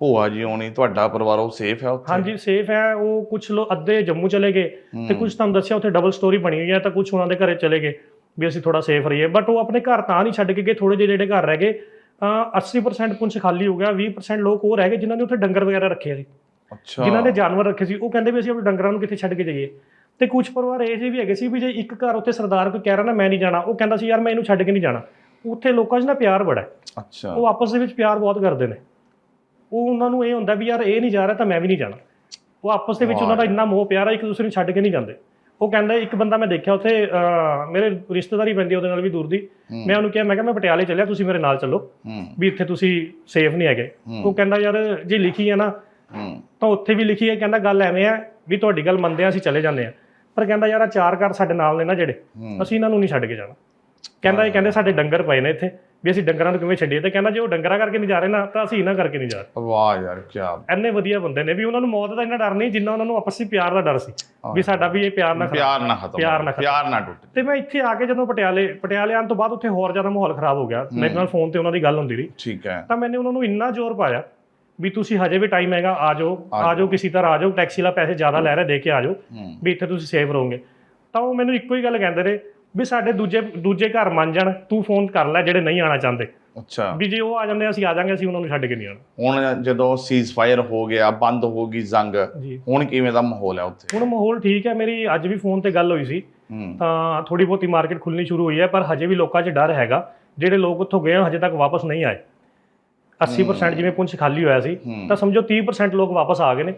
ਭੂਆ ਜੀ ਹੋਣੀ ਤੁਹਾਡਾ ਪਰਿਵਾਰ ਉਹ ਸੇਫ ਹੈ ਉੱਥੇ? ਹਾਂਜੀ ਸੇਫ ਹੈ। ਉਹ ਕੁਝ ਲੋ ਅੱਧੇ ਜੰਮੂ ਚਲੇ ਗਏ ਤੇ ਕੁਝ ਤੁਹਾਨੂੰ ਦੱਸਿਆ ਉੱਥੇ ਡਬਲ ਸਟੋਰੀ ਬਣੀ ਹੋਈ ਹੈ ਤਾਂ ਕੁਝ ਉਹਨਾਂ ਦੇ ਘਰੇ ਚਲੇ ਗਏ ਵੀ ਅਸੀਂ ਥੋੜਾ ਸੇਫ ਰਹੀਏ। ਬਟ ਉਹ ਆਪਣੇ ਘਰ ਤਾਂ ਨਹੀਂ ਛੱਡ ਕੇ ਗਏ ਥੋੜੇ ਜਿਹੇ ਜਿਹੜੇ ਘਰ ਰਹਿ ਗਏ ਅਹ 80% ਪੁੰਛ ਖਾਲੀ ਹੋ ਗਿਆ 20% ਲੋਕ ਉਹ ਰਹਿ ਗਏ ਜਿਨ੍ਹਾਂ ਨੇ ਉੱਥੇ ਡੰਗਰ ਵਗੈਰਾ ਰੱਖੇ ਸੀ। ਅੱਛਾ। ਜਿਨ੍ਹਾਂ ਨੇ ਜਾਨਵਰ ਰੱਖੇ ਸੀ। ਉਹ ਕਹਿੰਦੇ ਵੀ ਅਸੀਂ ਆਪਣੇ ਡੰਗਰਾਂ ਨੂੰ ਕਿੱਥੇ ਛੱਡ ਕੇ ਜਾਈਏ। ਤੇ ਕੁਝ ਪਰਿਵਾਰ ਇਹ ਜਿਹੇ ਵੀ ਹੈਗੇ ਸੀ ਵੀ ਜੇ ਇੱਕ ਘਰ ਉੱਥੇ ਸਰਦਾਰ ਕੋਈ ਕਹਿ ਰਿਹਾ ਨਾ ਮੈਂ ਨਹੀਂ ਜਾਣਾ। ਉਹ ਕਹਿੰਦਾ ਸੀ ਯਾਰ ਮੈਂ ਇਹਨੂੰ ਛੱਡ ਕੇ ਨਹੀਂ ਜਾਣਾ। ਉੱਥੇ ਲੋਕਾਂ 'ਚ ਨਾ ਪਿਆਰ ਬੜਾ ਹੈ। ਅੱਛਾ। ਉਹ ਆਪਸ ਦੇ ਵਿੱਚ ਪਿਆਰ ਬਹੁਤ ਕਰਦੇ ਨੇ। ਉਹ ਉਹਨਾਂ ਨੂੰ ਇਹ ਹੁੰਦਾ ਵੀ ਯਾਰ ਇਹ ਨਹੀਂ ਜਾ ਰਿਹਾ ਤਾਂ ਮੈਂ ਵੀ ਨਹੀਂ ਜਾਣਾ। ਉਹ ਆਪਸ ਦੇ ਵਿੱਚ ਉਹਨਾਂ ਦਾ ਇੰਨਾ ਮੋਹ ਪਿਆਰ ਹੈ ਇੱਕ ਦੂਸਰੇ ਨੂੰ ਛੱਡ ਕੇ ਨਹੀਂ ਜਾਂਦੇ। ਉਹ ਕਹਿੰਦਾ ਇੱਕ ਬੰਦਾ ਮੈਂ ਦੇਖਿਆ ਉੱਥੇ ਮੇਰੇ ਰਿਸ਼ਤੇਦਾਰੀ ਪੈਂਦੀ ਉਹਦੇ ਨਾਲ ਵੀ ਦੂਰ ਦੀ। ਮੈਂ ਉਹਨੂੰ ਕਿਹਾ ਮੈਂ ਕਿਹਾ ਮੈਂ ਪਟਿਆਲੇ ਚੱਲਿਆ ਤੁਸੀਂ ਮੇਰੇ ਨਾਲ ਚੱਲੋ। ਵੀ ਇੱਥੇ ਤੁਸੀਂ ਸੇਫ ਨਹੀਂ ਹੈਗੇ। ਉਹ ਕਹਿੰਦਾ ਯਾਰ ਜੇ ਲਿਖੀ ਹੈ ਨਾ ਤਾਂ ਉੱਥੇ ਵੀ ਲਿਖੀ ਹੈ ਕਹਿੰਦਾ ਗੱਲ ਐਵੇਂ ਆ ਵੀ ਤੁਹਾਡੀ ਗੱਲ ਮੰਨਦੇ ਆ ਅਸੀਂ ਚਲੇ ਜਾਂਦੇ ਆ। ਪਰ ਕਹਿੰਦਾ ਯਾਰ ਆ ਚਾਰ ਘਰ ਸਾਡੇ ਨਾਲ ਨੇ ਨਾ ਜਿਹੜੇ। ਅਸੀਂ ਇਹਨਾਂ ਨੂੰ ਨਹੀਂ ਛੱਡ ਕੇ ਜਾਣਾ। ਕਹਿੰਦਾ ਇਹ ਕਹਿੰਦੇ ਸਾਡੇ ਡੰਗਰ ਪਏ ਨੇ ਇੱਥੇ। ਵੀ ਅਸੀਂ ਡੰਗਰਾਂ ਨੂੰ ਕਿਵੇਂ ਛੱਡੀਏ? ਤੇ ਕਹਿੰਦਾ ਜੇ ਉਹ ਡੰਗਰਾਂ ਕਰਕੇ ਨਹੀਂ ਜਾ ਰਹੇ ਨਾ ਤਾਂ ਅਸੀਂ ਇਹਨਾਂ ਕਰਕੇ ਨਹੀਂ ਜਾ ਰਹੇ। ਵਾਹ ਯਾਰ ਕੀ ਐਨੇ ਵਧੀਆ ਬੰਦੇ ਨੇ ਵੀ ਉਹਨਾਂ ਨੂੰ ਮੌਤ ਦਾ ਇੰਨਾ ਡਰ ਨਹੀਂ ਜਿੰਨਾ ਉਹਨਾਂ ਨੂੰ ਆਪਸੀ ਪਿਆਰ ਦਾ ਡਰ ਸੀ ਵੀ ਸਾਡਾ ਵੀ ਇਹ ਪਿਆਰ ਨਾ ਪਿਆਰ ਨਾ ਖਤਮ ਪਿਆਰ ਨਾ ਪਿਆਰ ਨਾ ਟੁੱਟੇ। ਤੇ ਮੈਂ ਇੱਥੇ ਆ ਕੇ ਜਦੋਂ ਪਟਿਆਲੇ ਪਟਿਆਲੇ ਆਉਣ ਤੋਂ ਬਾਅਦ ਉੱਥੇ ਹੋਰ ਜ਼ਿਆਦਾ ਮਾਹੌਲ ਖਰਾਬ ਹੋ ਗਿਆ। ਮੇਰੇ ਨਾਲ ਫੋਨ ਤੇ ਉਹਨਾਂ ਦੀ ਗੱਲ ਹੁੰਦੀ ਰਹੀ। ਠੀਕ ਹੈ। ਤਾਂ ਮੈंने ਉਹਨਾਂ ਨੂੰ ਇੰਨਾ ਜ਼ੋਰ ਪਾਇਆ ਵੀ ਤੁਸੀਂ ਹਜੇ ਵੀ ਟਾਈਮ ਹੈਗਾ ਆ ਜਾਓ ਆ ਜਾਓ ਕਿਸੇ ਤਰ੍ਹਾਂ ਆ ਜਾਓ ਟੈਕਸੀ ਵਾਲਾ ਪੈਸੇ ਜ਼ਿਆਦਾ ਲੈ ਰਿਹਾ ਦੇ ਕੇ ਆ ਜਾਓ। ਵੀ ਇੱਥੇ ਤੁਸੀਂ ਸੇਫ ਰਹੋਗੇ। ਤਾਂ ਉਹ ਮੈਨੂੰ ਇੱਕੋ ਹੀ ਗੱਲ ਕਹਿੰਦੇ ਰਹੇ ਵੀ ਸਾਡੇ ਦੂਜੇ ਦੂਜੇ ਘਰ ਮੰਨ ਜਾਣ ਤੂੰ ਫੋਨ ਕਰ ਲੈ ਜਿਹੜੇ ਨਹੀਂ ਆਣਾ ਚਾਹੁੰਦੇ। ਅੱਛਾ। ਵੀ ਜੇ ਉਹ ਆ ਜਾਂਦੇ ਅਸੀਂ ਆ ਜਾਾਂਗੇ ਅਸੀਂ ਉਹਨਾਂ ਨੂੰ ਛੱਡ ਕੇ ਨਹੀਂ ਆਣਾ ਹੁਣ ਜਦੋਂ ਸੀਜ਼ ਫਾਇਰ ਹੋ ਗਿਆ ਬੰਦ ਹੋ ਗਈ ਜੰਗ ਹੁਣ ਕਿਵੇਂ ਦਾ ਮਾਹੌਲ ਹੈ ਉੱਥੇ? ਹੁਣ ਮਾਹੌਲ ਠੀਕ ਹੈ ਮੇਰੀ ਅੱਜ ਵੀ ਫੋਨ ਤੇ ਗੱਲ ਹੋਈ ਸੀ। ਤਾਂ ਥੋੜੀ ਬਹੁਤੀ ਮਾਰਕੀਟ ਖੁੱਲਣੀ ਸ਼ੁਰੂ ਹੋਈ ਹੈ ਪਰ ਹਜੇ ਵੀ ਲੋਕਾਂ 'ਚ ਡਰ ਹੈਗਾ। ਜਿਹੜੇ ਲੋਕ ਉੱਥੋਂ ਗਏ ਹਜੇ ਤੱਕ ਵਾਪਸ ਨਹੀਂ ਆਏ। 80% ਜਿਵੇਂ ਪੁੰਛ ਖਾਲੀ ਹੋਇਆ ਸੀ। ਤਾਂ ਸਮਝੋ 30% ਲੋਕ ਵਾਪਸ ਆ ਗਏ ਨੇ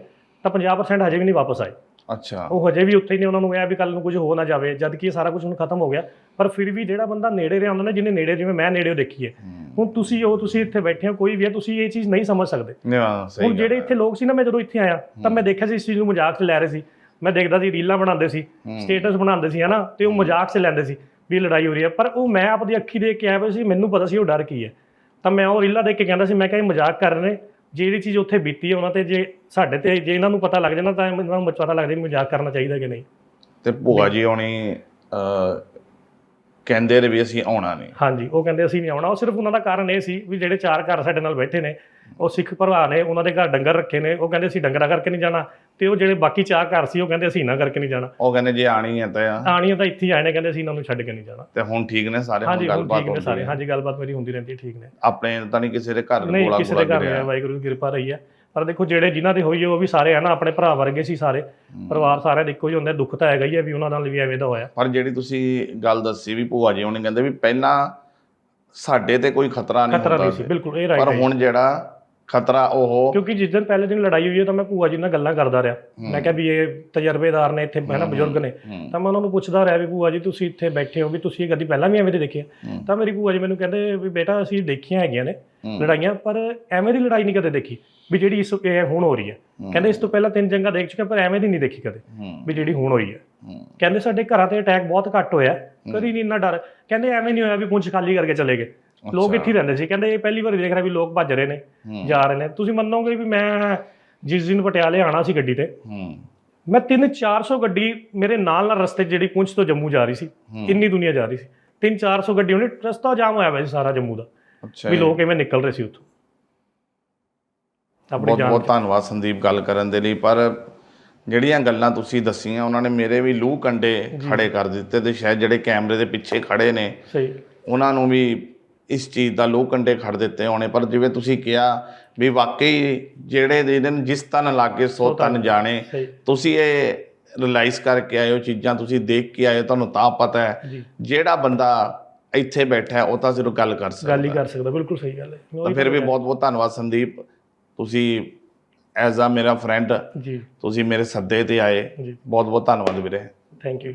ਤਾਂ 50% ਹਜੇ ਵੀ ਨਹੀਂ ਵਾਪਸ ਆਏ। ਅੱਛਾ। ਉਹ ਹਜੇ ਵੀ ਉੱਥੇ ਹੀ ਨੇ ਉਹਨਾਂ ਨੂੰ ਇਹ ਆ ਵੀ ਕੱਲ ਨੂੰ ਕੁਝ ਹੋ ਨਾ ਜਾਵੇ ਜਦ ਕਿ ਇਹ ਸਾਰਾ ਕੁਝ ਹੁਣ ਖਤਮ ਹੋ ਗਿਆ। ਪਰ ਫਿਰ ਵੀ ਜਿਹੜਾ ਬੰਦਾ ਨੇੜੇ ਰਿਹਾ ਹੁੰਦਾ ਨਾ ਜਿਹਨੇ ਨੇੜੇ ਜਿਵੇਂ ਮੈਂ ਨੇੜੇ ਦੇਖੀ ਹੈ। ਹੁਣ ਤੁਸੀਂ ਉਹ ਤੁਸੀਂ ਇੱਥੇ ਬੈਠੇ ਹੋ ਕੋਈ ਵੀ ਹੈ ਤੁਸੀਂ ਇਹ ਚੀਜ਼ ਨਹੀਂ ਸਮਝ ਸਕਦੇ। ਨਹੀਂ ਹਾਂ, ਸਹੀ ਹੁਣ ਜਿਹੜੇ। ਇੱਥੇ ਲੋਕ ਸੀ ਨਾ ਮੈਂ ਜਦੋਂ ਇੱਥੇ ਆਇਆ ਤਾਂ ਮੈਂ ਦੇਖਿਆ ਸੀ ਇਸ ਚੀਜ਼ ਨੂੰ ਮਜ਼ਾਕ 'ਚ ਲੈ ਰਹੇ ਸੀ। ਮੈਂ ਦੇਖਦਾ ਸੀ ਰੀਲਾਂ ਬਣਾਉਂਦੇ ਸੀ ਸਟੇਟਸ ਬਣਾਉਂਦੇ ਸੀ ਹਨਾ ਤੇ ਉਹ ਮਜ਼ਾਕ 'ਚ ਲੈਂਦੇ ਸੀ ਵੀ ਲੜਾਈ ਹੋ ਰਹੀ ਹੈ। ਪਰ ਉਹ ਮੈਂ ਆਪਣੀ ਅੱਖੀ ਦੇਖ ਕੇ ਆਇਆ ਸੀ ਮੈਨੂੰ ਪਤਾ ਸੀ ਉਹ ਡਰ ਕੀ ਹੈ। ਤਾਂ ਮੈਂ ਉਹ ਰੀਲਾਂ ਦੇਖ ਕੇ ਕਹਿੰਦਾ ਸੀ ਮੈਂ ਕਿਹਾ ਇਹ ਮਜ਼ਾਕ ਕਰ ਰਹੇ ਨੇ ਜਿਹੜੀ ਚੀਜ਼ ਉੱਥੇ ਬੀਤੀ ਹੈ ਉਹਨਾਂ ਤੇ ਜੇ ਸਾਡੇ ਤੇ ਜੇ ਇਹਨਾਂ ਨੂੰ ਪਤਾ ਲੱਗ ਜਾਣਾ ਤਾਂ ਇਹਨਾਂ ਨੂੰ ਪਤਾ ਲੱਗ ਵੀ ਮਜ਼ਾਕ ਕਰਨਾ ਚਾਹੀਦਾ ਕਿ ਨਹੀਂ। ਤੇ ਭੂਆ ਜੀ ਅਹ, ਕਹਿੰਦੇ ਨੇ ਵੀ ਅਸੀਂ ਆਉਣਾ ਨਹੀਂ। ਹਾਂਜੀ ਉਹ ਕਹਿੰਦੇ ਅਸੀਂ ਨਹੀਂ ਆਉਣਾ। ਉਹ ਸਿਰਫ ਉਹਨਾਂ ਦਾ ਕਾਰਨ ਇਹ ਸੀ ਵੀ ਜਿਹੜੇ ਚਾਰ ਘਰ ਸਾਡੇ ਨਾਲ ਬੈਠੇ ਨੇ ਉਹ ਸਿੱਖ ਭਰਾ ਨੇ ਉਹਨਾਂ ਦੇ ਘਰ ਡੰਗਰ ਰੱਖੇ ਨੇ ਉਹ ਕਹਿੰਦੇ ਅਸੀਂ ਡੰਗਰਾਂ ਕਰਕੇ ਨਹੀਂ ਜਾਣਾ। ਤੇ ਉਹ ਜਿਹੜੇ ਬਾਕੀ ਚਾਰ ਘਰ ਸੀ ਉਹ ਕਹਿੰਦੇ ਅਸੀਂ ਇਹਨਾਂ ਕਰਕੇ ਨਹੀਂ ਜਾਣਾ। ਉਹ ਕਹਿੰਦੇ ਜੇ ਆਣੀ ਹੈ ਤਾਂ ਆਣੀਆਂ ਤਾਂ ਇੱਥੇ ਹੀ ਆਏ ਨੇ ਕਹਿੰਦੇ ਅਸੀਂ ਇਹਨਾਂ ਨੂੰ ਛੱਡ ਕੇ ਨਹੀਂ ਜਾਣਾ। ਤੇ ਹੁਣ ਠੀਕ ਨੇ ਸਾਰੇ ਹੁਣ ਹਾਂਜੀ ਹੁਣ ਗੱਲਬਾਤ ਠੀਕ ਨੇ ਹੁੰਦੀ ਸਾਰੇ ਹੈ ਹਾਂਜੀ ਗੱਲਬਾਤ ਮੇਰੀ ਹੁੰਦੀ ਰਹਿੰਦੀ ਹੈ ਠੀਕ ਨੇ। ਆਪਣੇ ਤਾਂ ਨਹੀਂ ਕਿਸੇ ਦੇ ਘਰ ਨਹੀਂ ਗੋਲਾ ਕਿਸੇ ਦੇ ਗੋਲਾ ਘਰ ਗਿਰਿਆ। ਨਹੀਂ ਵਾਹਿਗੁਰੂ ਦੀ ਕਿਰਪਾ ਰਹੀ ਹੈ। ਪਰ ਦੇਖੋ ਜਿਹੜੇ ਜਿਨ੍ਹਾਂ ਦੇ ਹੋਈ ਹੈ ਉਹ ਵੀ ਸਾਰੇ ਹਨ ਆਪਣੇ ਭਰਾ ਵਰਗੇ ਸੀ ਸਾਰੇ। ਪਰਿਵਾਰ ਸਾਰਿਆਂ ਦੇ ਇੱਕੋ ਹੀ ਹੁੰਦਾ ਦੁੱਖ ਤਾਂ ਹੈਗਾ ਹੀ ਹੈ ਵੀ ਉਹਨਾਂ ਨਾਲ ਵੀ ਐਵੇਂ ਦਾ ਹੋਇਆ। ਪਰ ਜਿਹੜੀ ਤੁਸੀਂ ਗੱਲ ਦੱਸੀ ਵੀ ਭੂਆ ਜੀ ਹੋਣੀ ਕਹਿੰਦੇ ਵੀ ਪਹਿਲਾਂ ਸਾਡੇ ਤੇ ਕੋਈ ਖਤਰਾ ਨਹੀਂ ਖਤਰਾ ਹੁੰਦਾ ਨਹੀਂ ਸੀ ਸੀ। ਬਿਲਕੁਲ ਇਹ ਪਰ ਰਾਈਟ ਹੁਣ ਜਿਹੜਾ ਖਤਰਾ ਉਹ। ਕਿਉਂਕਿ ਜਿਸ ਦਿਨ ਪਹਿਲੇ ਦਿਨ ਲੜਾਈ ਹੋਈ ਹੈ ਤਾਂ ਮੈਂ ਭੂਆ ਜੀ ਨਾਲ ਗੱਲਾਂ ਕਰਦਾ ਰਿਹਾ। ਮੈਂ ਕਿਹਾ ਵੀ ਇਹ ਤਜਰਬੇਦਾਰ ਨੇ ਇੱਥੇ ਹੈ ਨਾ ਬਜ਼ੁਰਗ ਨੇ। ਤਾਂ ਮੈਂ ਉਹਨਾਂ ਨੂੰ ਪੁੱਛਦਾ ਰਿਹਾ ਵੀ ਭੂਆ ਜੀ ਤੁਸੀਂ ਇੱਥੇ ਬੈਠੇ ਹੋ ਵੀ ਤੁਸੀਂ ਇਹ ਕਦੀ ਪਹਿਲਾਂ ਵੀ ਐਵੇਂ ਦੇ ਦੇਖੇ? ਹੂੰ। ਤਾਂ ਮੇਰੀ ਭੂਆ ਜੀ ਮੈਨੂੰ ਕਹਿੰਦੇ ਵੀ ਬੇਟਾ ਅਸੀਂ ਦੇਖੀਆਂ ਹੈਗੀਆਂ ਨੇ। ਲੜਾਈਆਂ ਪਰ ਐਵੇਂ ਦੀ ਲੜਾਈ ਨਹੀਂ ਕਦੇ ਦੇਖੀ ਵੀ ਜਿਹੜੀ ਇਸ ਹੁਣ ਹੋ ਰਹੀ ਹੈ। ਕਹਿੰਦੇ ਇਸ ਤੋਂ ਪਹਿਲਾਂ ਤਿੰਨ ਜੰਗਾਂ ਦੇਖ ਚੁੱਕੇ ਪਰ ਐਵੇਂ ਦੀ ਨਹੀਂ ਦੇਖੀ ਕਦੇ ਵੀ ਜਿਹੜੀ ਹੁਣ ਹੋਈ ਹੂੰ, ਕਹਿੰਦੇ ਸਾਡੇ ਘਰਾਂ ਤੇ ਅਟੈਕ ਬਹੁਤ ਘੱਟ ਹੋਇਆ। ਕਦੀ ਨਹੀਂ ਇੰਨਾ ਡਰ। ਕਹਿੰਦੇ ਐਵੇਂ ਨਹੀਂ ਹੋਇਆ ਵੀ ਪੁੰਛ ਖਾਲੀ ਕਰਕੇ ਚਲੇ ਗਏ। ਲੋਕ ਇੱਥੇ ਰਹਿੰਦੇ ਸੀ। ਕਹਿੰਦੇ ਇਹ ਪਹਿਲੀ ਵਾਰ ਦੇਖ ਰਿਹਾ ਵੀ ਲੋਕ ਭੱਜ ਰਹੇ ਨੇ ਜਾ ਰਹੇ ਨੇ। ਤੁਸੀਂ ਮੰਨੋਗੇ ਵੀ ਮੈਂ ਜਿਸ ਦਿਨ ਪਟਿਆਲੇ ਆਣਾ ਸੀ ਗੱਡੀ ਤੇ ਮੈਂ 3-400 ਗੱਡੀ ਮੇਰੇ ਨਾਲ ਨਾਲ ਰਸਤੇ ਜਿਹੜੀ ਪੁੰਛ ਤੋਂ ਜੰਮੂ ਜਾ ਰਹੀ ਸੀ। ਇੰਨੀ ਦੁਨੀਆ ਜਾ ਰਹੀ ਸੀ। 3-400 ਗੱਡੀ ਉਹਨੇ ਰਸਤਾ ਜਾਮ ਹੋਇਆ ਹੋਇਆ ਸੀ ਸਾਰਾ ਜੰਮੂ ਦਾ। ਅੱਛਾ ਵੀ। ਲੋਕ ਐਵੇਂ ਨਿਕਲ ਰਹੇ ਸੀ ਉੱਥੋਂ। ਆਪਣੀ ਬਹੁਤ ਜਾਨ ਬਹੁਤ ਧੰਨਵਾਦ ਸੰਦੀਪ ਗੱਲ ਕਰਨ ਦੇ ਲਈ। ਪਰ ਜਿਹੜੀਆਂ ਗੱਲਾਂ ਤੁਸੀਂ ਦੱਸੀਆਂ ਉਹਨਾਂ ਨੇ ਮੇਰੇ ਵੀ ਲੂਹ ਕੰਡੇ ਖੜੇ ਕਰ ਦਿੱਤੇ ਤੇ ਸ਼ਾਇਦ ਜਿਹੜੇ ਕੈਮਰੇ ਦੇ ਪਿੱਛੇ ਖੜੇ ਨੇ ਸਹੀ। ਉਹਨਾਂ ਨੂੰ ਵੀ ਇਸ ਚੀਜ਼ ਦਾ ਲੂਹ ਕੰਡੇ ਖੜ ਦਿੱਤੇ ਹੋਣੇ। ਪਰ ਜਿਵੇਂ ਤੁਸੀਂ ਕਿਹਾ ਵੀ ਵਾਕਈ ਜਿਹੜੇ ਦਿਨ ਜਿਸ ਤਨ ਲਾਗੇ ਸੋ ਤਨ ਜਾਣੇ ਤੁਸੀਂ ਇਹ ਰਿਅਲਾਈਜ਼ ਕਰਕੇ ਆਏ ਹੋ ਚੀਜ਼ਾਂ ਤੁਸੀਂ ਦੇਖ ਕੇ ਆਏ ਤੁਹਾਨੂੰ ਤਾਂ ਪਤਾ ਹੈ। ਜਿਹੜਾ ਬੰਦਾ ਇੱਥੇ ਬੈਠਾ ਹੈ ਉਹ ਤਾਂ ਸਿਰਫ ਗੱਲ ਕਰ ਸਕਦਾ। ਗੱਲ ਹੀ ਕਰ ਸਕਦਾ ਬਿਲਕੁਲ ਸਹੀ ਗੱਲ ਹੈ। ਤਾਂ ਫਿਰ ਵੀ ਬਹੁਤ ਬਹੁਤ ਧੰਨਵਾਦ ਸੰਦੀਪ। ਤੁਸੀਂ ਐਜ਼ ਆ ਮੇਰਾ ਫਰੈਂਡ। ਜੀ। ਤੁਸੀਂ ਮੇਰੇ ਸੱਦੇ ਤੇ ਆਏ। ਬਹੁਤ ਬਹੁਤ ਧੰਨਵਾਦ ਵੀਰੇ। Thank you